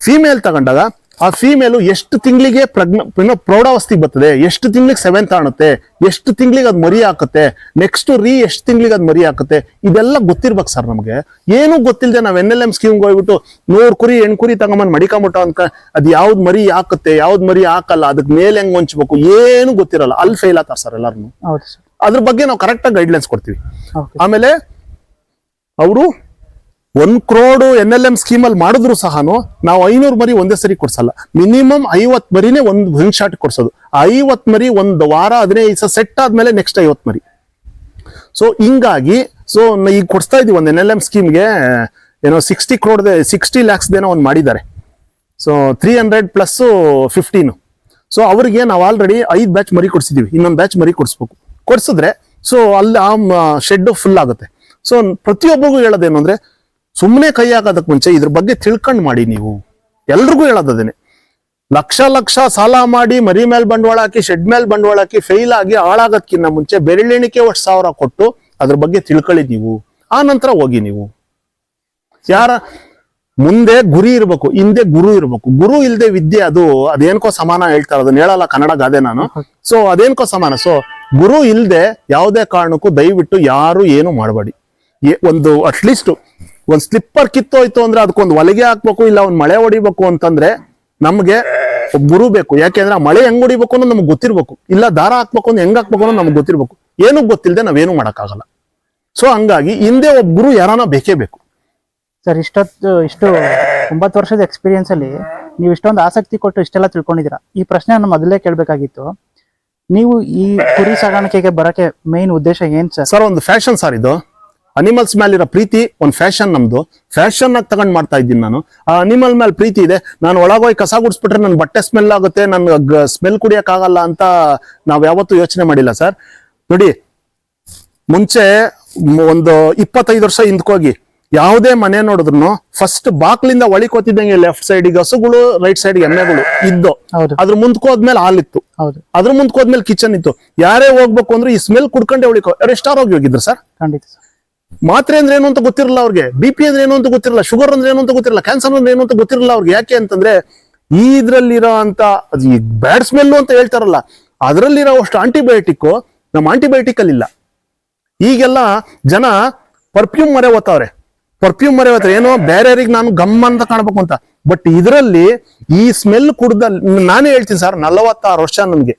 ಫೀಮೇಲ್ ತಗೊಂಡಾಗ ಆ ಫೀಮೇಲು ಎಷ್ಟು ತಿಂಗಳಿಗೆ ಪ್ರಗ್ನ ಪ್ರೌಢಾವಸ್ಥೆಗೆ ಬರ್ತದೆ ಎಷ್ಟು ತಿಂಗಳಿಗೆ ಸೆವೆಂತ್ ಆಣುತ್ತೆ ಎಷ್ಟು ತಿಂಗಳಿಗೆ ಅದು ಮರಿ ಹಾಕುತ್ತೆ ನೆಕ್ಸ್ಟ್ ರೀ ಎಷ್ಟು ತಿಂಗಳಿಗೆ ಅದು ಮರಿ ಹಾಕುತ್ತೆ ಇದೆಲ್ಲ ಗೊತ್ತಿರ್ಬೇಕು ಸರ್ ನಮಗೆ. ಏನೂ ಗೊತ್ತಿಲ್ಲದೆ ನಾವು ಎನ್ ಎಲ್ ಎಂ ಸ್ಕೀಮ್ಗೆ ಹೋಗ್ಬಿಟ್ಟು ನೂರು ಕುರಿ ಎಣ್ ಕುರಿ ತಗೊಂಬಂದು ಮಡಿಕೊಂಬಿಟ್ಟು ಅಂತ ಅದು ಯಾವ್ದು ಮರಿ ಹಾಕುತ್ತೆ ಯಾವ್ದು ಮರಿ ಹಾಕಲ್ಲ ಅದಕ್ಕೆ ಮೇಲೆ ಹೆಂಗ್ ಹೊಂಚ್ಬೇಕು ಏನು ಗೊತ್ತಿರಲ್ಲ. ಅಲ್ಲಿ ಫೇಲ್ ಆಗ್ತಾರೆ ಸರ್ ಎಲ್ಲರೂ ಅದ್ರ ಬಗ್ಗೆ ನಾವು ಕರೆಕ್ಟಾಗಿ ಗೈಡ್ಲೈನ್ಸ್ ಕೊಡ್ತೀವಿ. ಆಮೇಲೆ ಅವರು ಒಂದ್ crore N L M scheme ಅಲ್ಲಿ ಮಾಡಿದ್ರು ಸಹ ನಾವು ಐನೂರು ಮರಿ ಒಂದೇ ಸರಿ ಕೊಡ್ಸಲ್ಲ. ಮಿನಿಮಮ್ ಐವತ್ ಮರಿನೇ ಒಂದು ಹಿಂಗ್ ಶಾಟ್ ಕೊಡ್ಸೋದು ಐವತ್ ಮರಿ ಒಂದು ವಾರ, ಹದಿನೈದು ದಿವಸ ಸೆಟ್ ಆದ್ಮೇಲೆ ನೆಕ್ಸ್ಟ್ ಐವತ್ ಮರಿ. ಸೊ ಹಿಂಗಾಗಿ ಸೊ ಈಗ ಕೊಡ್ಸ್ತಾ ಇದೀವಿ ಒಂದು ಎನ್ ಎಲ್ ಎಂ ಸ್ಕೀಮ್ಗೆ ಏನೋ ಸಿಕ್ಸ್ಟಿ ಕ್ರೋಡ್ ಸಿಕ್ಸ್ಟಿ ಲ್ಯಾಕ್ಸ್ ಏನೋ ಒಂದು ಮಾಡಿದ್ದಾರೆ. So three hundred plus fifteen so ಅವ್ರಿಗೆ ನಾವು ಆಲ್ರೆಡಿ ಐದು ಬ್ಯಾಚ್ ಮರಿ ಕೊಡ್ಸಿದೀವಿ. ಇನ್ನೊಂದು ಬ್ಯಾಚ್ ಮರಿ ಕೊಡಿಸ್ಬೇಕು. ಕೊಡ್ಸಿದ್ರೆ ಸೊ ಅಲ್ಲಿ ಆ ಶೆಡ್ ಫುಲ್ ಆಗುತ್ತೆ. ಸೊ ಪ್ರತಿಯೊಬ್ಬಗೂ ಹೇಳೋದೇನು ಅಂದ್ರೆ ಸುಮ್ಮನೆ ಕೈ ಹಾಕೋದಕ್ಕೆ ಮುಂಚೆ ಇದ್ರ ಬಗ್ಗೆ ತಿಳ್ಕೊಂಡು ಮಾಡಿ ನೀವು. ಎಲ್ರಿಗೂ ಹೇಳೋದೇನೆ ಲಕ್ಷ ಲಕ್ಷ ಸಾಲ ಮಾಡಿ ಮರಿ ಮೇಲೆ ಬಂಡವಾಳ ಹಾಕಿ, ಶೆಡ್ ಮೇಲೆ ಬಂಡವಾಳ ಹಾಕಿ ಫೇಲ್ ಆಗಿ ಹಾಳಾಗೋದಕ್ಕಿಂತ ಮುಂಚೆ ಬೆರಳೆಣಿಕೆ ಒಟ್ಟು ಸಾವಿರ ಕೊಟ್ಟು ಅದ್ರ ಬಗ್ಗೆ ತಿಳ್ಕೊಳ್ಳಿ ನೀವು. ಆ ನಂತರ ಹೋಗಿ ನೀವು. ಯಾರ ಮುಂದೆ ಗುರಿ ಇರ್ಬೇಕು, ಹಿಂದೆ ಗುರು ಇರ್ಬೇಕು. ಗುರು ಇಲ್ದೆ ವಿದ್ಯೆ ಅದು ಅದೇನ್ಕೋ ಸಮಾನ ಹೇಳ್ತಾರೆ, ಅದನ್ನ ಹೇಳಲ್ಲ ಕನ್ನಡ ಗಾದೆ ನಾನು. ಸೊ ಅದೇನ್ಕೋ ಸಮಾನ. ಸೊ ಗುರು ಇಲ್ದೆ ಯಾವುದೇ ಕಾರಣಕ್ಕೂ ದಯವಿಟ್ಟು ಯಾರು ಏನು ಮಾಡಬೇಡಿ. ಒಂದು ಅಟ್ಲೀಸ್ಟ್ ಒಂದ್ ಸ್ಲಿಪ್ಪರ್ ಕಿತ್ತೋಯ್ತು ಅಂದ್ರೆ ಅದಕ್ಕೊಂದು ಒಲೆಗೆ ಹಾಕ್ಬೇಕು ಇಲ್ಲ ಒಂದ್ ಮಳೆ ಹೊಡಿಬೇಕು ಅಂತಂದ್ರೆ ನಮ್ಗೆ ಗುರು ಬೇಕು. ಯಾಕೆಂದ್ರೆ ಮಳೆ ಹೆಂಗ್ ಹೊಡಿಬೇಕು ಅನ್ನೋದು ನಮ್ಗೆ ಗೊತ್ತಿರ್ಬೇಕು. ಇಲ್ಲ ದಾರ ಹಾಕ್ಬೇಕು ಅಂದ್ರೆ ಹೆಂಗ್ ಹಾಕ್ಬೇಕು ಅನ್ನೋದು ನಮ್ಗೆ ಗೊತ್ತಿರ್ಬೇಕು. ಏನು ಗೊತ್ತಿಲ್ಲದೆ ನಾವೇನು ಮಾಡೋಕ್ಕಾಗಲ್ಲ. ಸೊ ಹಂಗಾಗಿ ಹಿಂದೆ ಒಬ್ಬ ಗುರು ಯಾರನ್ನ ಬೇಕೇ ಬೇಕು. ಸರ್ ಇಷ್ಟೊತ್ತು ಇಷ್ಟು ಒಂಬತ್ತು ವರ್ಷದ ಎಕ್ಸ್ಪೀರಿಯನ್ಸ್ ಅಲ್ಲಿ ನೀವು ಇಷ್ಟೊಂದು ಆಸಕ್ತಿ ಕೊಟ್ಟು ಇಷ್ಟೆಲ್ಲ ತಿಳ್ಕೊಂಡಿದ್ದೀರಾ? ಈ ಪ್ರಶ್ನೆ ನಾನು ಮೊದಲೇ ಕೇಳಬೇಕಾಗಿತ್ತು. ನೀವು ಈ ಕುರಿ ಸಾಗಾಣಿಕೆಗೆ ಬರಕ್ಕೆ ಮೇನ್ ಉದ್ದೇಶ ಏನ್ ಸರ್? ಸರ್ ಒಂದು ಫ್ಯಾಷನ್ ಸರ್ ಇದು. ಅನಿಮಲ್ಸ್ ಮೇಲಿರೋ ಪ್ರೀತಿ ಒಂದು ಫ್ಯಾಷನ್ ನಮ್ದು. ಫ್ಯಾಷನ್ ಆಗಿ ತಗೊಂಡ್ ಮಾಡ್ತಾ ಇದ್ದೀನಿ ನಾನು. ಆ ಅನಿಮಲ್ ಮೇಲೆ ಪ್ರೀತಿ ಇದೆ. ನಾನು ಒಳಗೋಗಿ ಕಸ ಗುಡಿಸ್ಬಿಟ್ರೆ ನನ್ನ ಬಟ್ಟೆ ಸ್ಮೆಲ್ ಆಗುತ್ತೆ ನನ್ನ ಸ್ಮೆಲ್ ಕುಡಿಯೋಕ್ಕಾಗಲ್ಲ ಅಂತ ನಾವು ಯಾವತ್ತೂ ಯೋಚನೆ ಮಾಡಿಲ್ಲ ಸರ್ ನೋಡಿ ಮುಂಚೆ ಒಂದು ಇಪ್ಪತ್ತೈದು ವರ್ಷ ಹಿಂದ್ಕೋಗಿ ಯಾವುದೇ ಮನೆ ನೋಡಿದ್ರು ಫಸ್ಟ್ ಬಾಕ್ಲಿಂದ ಒಳಿಕೋತಿದ್ದಂಗೆ ಲೆಫ್ಟ್ ಸೈಡಿಗೆ ಹಸುಗಳು ರೈಟ್ ಸೈಡ್ಗೆ ಎಮ್ಮೆಗಳು ಇದ್ದು. ಅದ್ರ ಮುಂದ್ಕೋದ್ಮೇಲೆ ಹಾಲಿತ್ತು. ಹೌದು. ಅದ್ರ ಮುಂದ್ಕೋದ್ಮೇಲೆ ಕಿಚನ್ ಇತ್ತು. ಯಾರೇ ಹೋಗ್ಬೇಕು ಅಂದ್ರೆ ಈ ಸ್ಮೆಲ್ ಕುಡ್ಕೊಂಡೆ ಉಳಿಕೋ ರೆಸ್ಟಾರ್ ಹೋಗಿ ಹೋಗಿದ್ರು ಸರ್ ಖಂಡಿತ ಸರ್ ಮಾತ್ರೆ ಅಂದ್ರೆ ಏನು ಅಂತ ಗೊತ್ತಿರಲ್ಲ ಅವ್ರಿಗೆ. ಬಿ ಪಿ ಅಂದ್ರೆ ಏನು ಅಂತ ಗೊತ್ತಿರಲ್ಲ, ಶುಗರ್ ಅಂದ್ರೆ ಏನು ಅಂತ ಗೊತ್ತಿರಲ್ಲ ಕ್ಯಾನ್ಸರ್ ಅಂದ್ರೆ ಏನು ಅಂತ ಗೊತ್ತಿರಲ್ಲ ಅವ್ರಿಗೆ. ಯಾಕೆ ಅಂತಂದ್ರೆ ಈ ಇದ್ರಲ್ಲಿರೋ ಅಂತ ಬ್ಯಾಡ್ ಸ್ಮೆಲ್ ಅಂತ ಹೇಳ್ತಾರಲ್ಲ, ಅದರಲ್ಲಿರೋ ಅಷ್ಟು ಆಂಟಿಬಯೋಟಿಕ್ ನಮ್ಮ ಆಂಟಿಬಯೋಟಿಕ್ ಅಲ್ಲಿ ಇಲ್ಲ ಈಗೆಲ್ಲ ಜನ ಪರ್ಫ್ಯೂಮ್ ಮರೆ ಓದ್ತಾವ್ರೆ ಪರ್ಫ್ಯೂಮ್ ಮರೆ ಓದ್ತಾರೆ ಏನೋ ಬೇರೆಯವ್ರಿಗೆ ನಾನು ಗಮ್ ಅಂತ ಕಾಣ್ಬೇಕು ಅಂತ. ಬಟ್ ಇದರಲ್ಲಿ ಈ ಸ್ಮೆಲ್ ಕುಡ್ದ ನಾನೇ ಹೇಳ್ತೀನಿ ಸರ್ ನಲವತ್ತಾರು ವರ್ಷ ನನಗೆ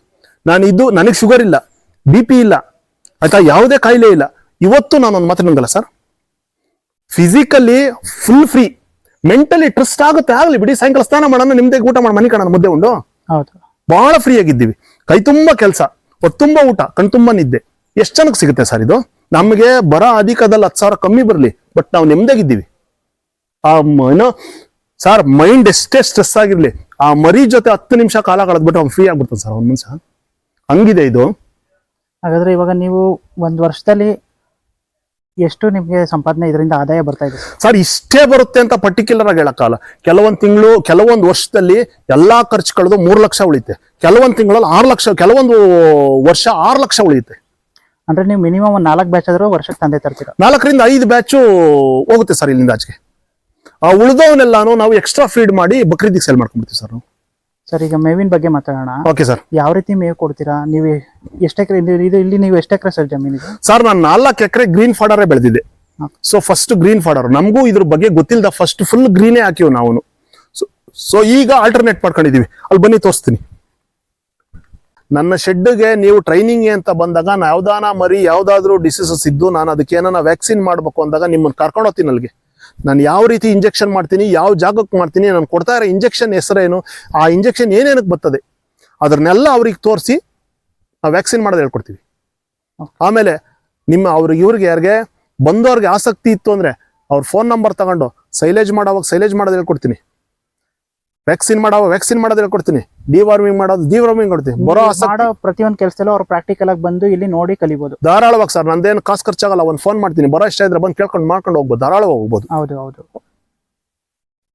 ನಾನು ಇದು ನನಗೆ ಶುಗರ್ ಇಲ್ಲ ಬಿ ಪಿ ಇಲ್ಲ. ಆಯ್ತಾ? ಯಾವುದೇ ಕಾಯಿಲೆ ಇಲ್ಲ. ಇವತ್ತು ನಾನು ಒಂದು ಮಾತು ನಂಗಲ್ಲ sir physically full free mentally trust ಆಗುತ್ತೆ ಆಗಲಿ ಬಿಡಿ. ಸಾಯಂಕಾಲ ಸ್ನಾನ ಮಾಡೋಣ ನಿಮ್ದೇ ಊಟ ಮಾಡಿ ಮನೆ ಕಾಣೋಣ ಮುದ್ದೆ ಉಂಡು. ಹೌದು. ಬಹಳ ಫ್ರೀ ಆಗಿದ್ದೀವಿ. ಕೈ ತುಂಬಾ ಕೆಲಸ ತುಂಬ ಊಟ ಕಣ್ ತುಂಬಾ ನಿದ್ದೆ. ಎಷ್ಟು ಜನಕ್ಕೆ ಸಿಗುತ್ತೆ ಸರ್ ಇದು? ನಮಗೆ ಬರ ಅಧಿಕದಲ್ಲಿ ಹತ್ತು ಸಾವಿರ ಕಮ್ಮಿ ಬರಲಿ ಬಟ್ ನಾವು ನೆಮ್ಮದಾಗಿದ್ದೀವಿ ಆ ಏನೋ ಸರ್ ಮೈಂಡ್ ಎಷ್ಟೇ ಸ್ಟ್ರೆಸ್ ಆಗಿರಲಿ ಆ ಮರಿ ಜೊತೆ ಹತ್ತು ನಿಮಿಷ ಕಾಲ ಕಳೆದ್ಬಿಟ್ಟು ಅವ್ನು ಫ್ರೀ ಆಗ್ಬಿಡ್ತಾನೆ ಸರ್ ಅವ್ನ ಮನುಷ್ಯ ಹಂಗಿದೆ ಇದು. ಹಾಗಾದ್ರೆ ಇವಾಗ ನೀವು ಒಂದು ವರ್ಷದಲ್ಲಿ ಎಷ್ಟು ನಿಮಗೆ ಸಂಪಾದನೆ ಇದರಿಂದ ಆದಾಯ ಬರ್ತಾ ಇದೆ? ಸರ್? ಇಷ್ಟೇ ಬರುತ್ತೆ ಅಂತ ಪರ್ಟಿಕ್ಯುಲರ್ ಆಗಿ ಹೇಳಕ್ಕಾಗಲ್ಲ. ಕೆಲವೊಂದು ತಿಂಗಳು ಕೆಲವೊಂದು ವರ್ಷದಲ್ಲಿ ಎಲ್ಲಾ ಖರ್ಚು ಕಳೆದು ಮೂರು ಲಕ್ಷ ಉಳಿತೆ ಕೆಲವೊಂದು ತಿಂಗಳಲ್ಲಿ ಆರು ಲಕ್ಷ ಕೆಲವೊಂದು ವರ್ಷ ಆರು ಲಕ್ಷ ಉಳಿಯುತ್ತೆ. ಅಂದ್ರೆ ನೀವು ಮಿನಿಮಮ್ ಒಂದು ನಾಲ್ಕು ಬ್ಯಾಚ್ ಆದ್ರೂ ವರ್ಷಕ್ಕೆ ತಂದೆ ತರ್ತೀರಾ? ನಾಲ್ಕರಿಂದ ಐದು ಬ್ಯಾಚು ಹೋಗುತ್ತೆ ಸರ್ ಇಲ್ಲಿಂದ ಆಚೆಗೆ. ಆ ಉಳಿದವನ್ನೆಲ್ಲಾನು ನಾವು ಎಕ್ಸ್ಟ್ರಾ ಫೀಡ್ ಮಾಡಿ ಬಕ್ರೀದಿಗೆ ಸೇಲ್ ಮಾಡ್ಕೊಂಡ್ಬಿಡ್ತೀವಿ ಸರ್ ನಾವು. ಸರ್ ಈಗ ಮೇವಿನ ಬಗ್ಗೆ ಮಾತಾಡೋಣ. ಓಕೆ ಸರ್ ಯಾವ ರೀತಿ ಮೇವು ಕೊಡ್ತೀರಾ? ನೀವು ಎಷ್ಟು ಎಕರೆ ಇದು ಇಲ್ಲಿ ನೀವು ಎಷ್ಟು ಎಕರೆ ಸರ್ ಜಮೀನಿದೆ ಸರ್ ನಾನು ನಾಲ್ಕು ಎಕರೆ ಗ್ರೀನ್ ಫಾಡರೇ ಬೆಳೆದಿದ್ದೆ. ಸೊ ಫಸ್ಟ್ ಗ್ರೀನ್ ಫಾಡರ್ ನಮಗೂ ಇದ್ರ ಬಗ್ಗೆ ಗೊತ್ತಿಲ್ಲದ ಫಸ್ಟ್ ಫುಲ್ ಗ್ರೀನೇ ಹಾಕಿವ್ ನಾವು ಸೊ ಈಗ ಆಲ್ಟರ್ನೇಟ್ ಮಾಡ್ಕೊಂಡಿದೀವಿ. ಅಲ್ಲಿ ಬನ್ನಿ ತೋರಿಸ್ತೀನಿ. ನನ್ನ ಶೆಡ್ಗೆ ನೀವು ಟ್ರೈನಿಂಗ್ ಅಂತ ಬಂದಾಗ ನಾ ಯಾವ್ದಾನ ಮರಿ ಯಾವ್ದಾದ್ರು ಡಿಸೀಸಸ್ ಇದ್ದು ನಾನು ಅದಕ್ಕೆ ಏನಾನ ವ್ಯಾಕ್ಸಿನ್ ಮಾಡ್ಬೇಕು ಅಂದಾಗ ನಿಮ್ಮನ್ನ ಕರ್ಕೊಂಡು ಹೋಗ್ತೀನಿ ಅಲ್ಲಿಗೆ. ನಾನು ಯಾವ ರೀತಿ ಇಂಜೆಕ್ಷನ್ ಮಾಡ್ತೀನಿ, ಯಾವ ಜಾಗಕ್ಕೆ ಮಾಡ್ತೀನಿ, ನಾನು ಕೊಡ್ತಾ ಇರೋ ಇಂಜೆಕ್ಷನ್ ಹೆಸರೇನು ಆ ಇಂಜೆಕ್ಷನ್ ಏನೇನಕ್ಕೆ ಬರ್ತದೆ ಅದನ್ನೆಲ್ಲ ಅವ್ರಿಗೆ ತೋರಿಸಿ ನಾವು ವ್ಯಾಕ್ಸಿನ್ ಮಾಡೋದು ಹೇಳ್ಕೊಡ್ತೀವಿ. ಆಮೇಲೆ ನಿಮ್ಮ ಅವ್ರಿಗೆ ಇವ್ರಿಗೆ ಯಾರಿಗೆ ಬಂದವ್ರಿಗೆ ಆಸಕ್ತಿ ಇತ್ತು ಅಂದ್ರೆ ಅವ್ರ ಫೋನ್ ನಂಬರ್ ತಗೊಂಡು, ಸೈಲೇಜ್ ಮಾಡೋವಾಗ ಸೈಲೇಜ್ ಮಾಡೋದು ಹೇಳ್ಕೊಡ್ತೀನಿ. ವ್ಯಾಕ್ಸಿನ್ ಮಾಡೋ ವ್ಯಾಕ್ಸಿನ್ ಮಾಡೋದ್ ಹೇಳ್ಕೊಡ್ತೀನಿ ಡಿವಾರ್ಮಿಂಗ್ ಮಾಡೋದು ಡಿವಾರ್ಮಿಂಗ್ ಕೊಡ್ತೀನಿ. ಬರೋ ಮಾಡೋ ಪ್ರತಿಯೊಂದು ಕೆಲಸದಲ್ಲೂ ಅವ್ರು ಪ್ರಾಕ್ಟಿಕಲ್ ಆಗಿ ಬಂದು ಇಲ್ಲಿ ನೋಡಿ ಕಲಿಬಹುದು ಧಾರಾಳವಾಗಿ ಸರ್ ನಂದೇನು ಕಾಸು ಖರ್ಚಾಗಲ್ಲ ಒಂದು ಫೋನ್ ಮಾಡ್ತೀನಿ. ಬರೋ ಇಷ್ಟ ಇದ್ರೆ ಬಂದು ಕೇಳ್ಕೊಂಡು ಮಾಡ್ಕೊಂಡು ಹೋಗ್ಬೋದು ಧಾರಾಳವಾಗಿ ಹೋಗ್ಬೋದು. ಹೌದು ಹೌದು.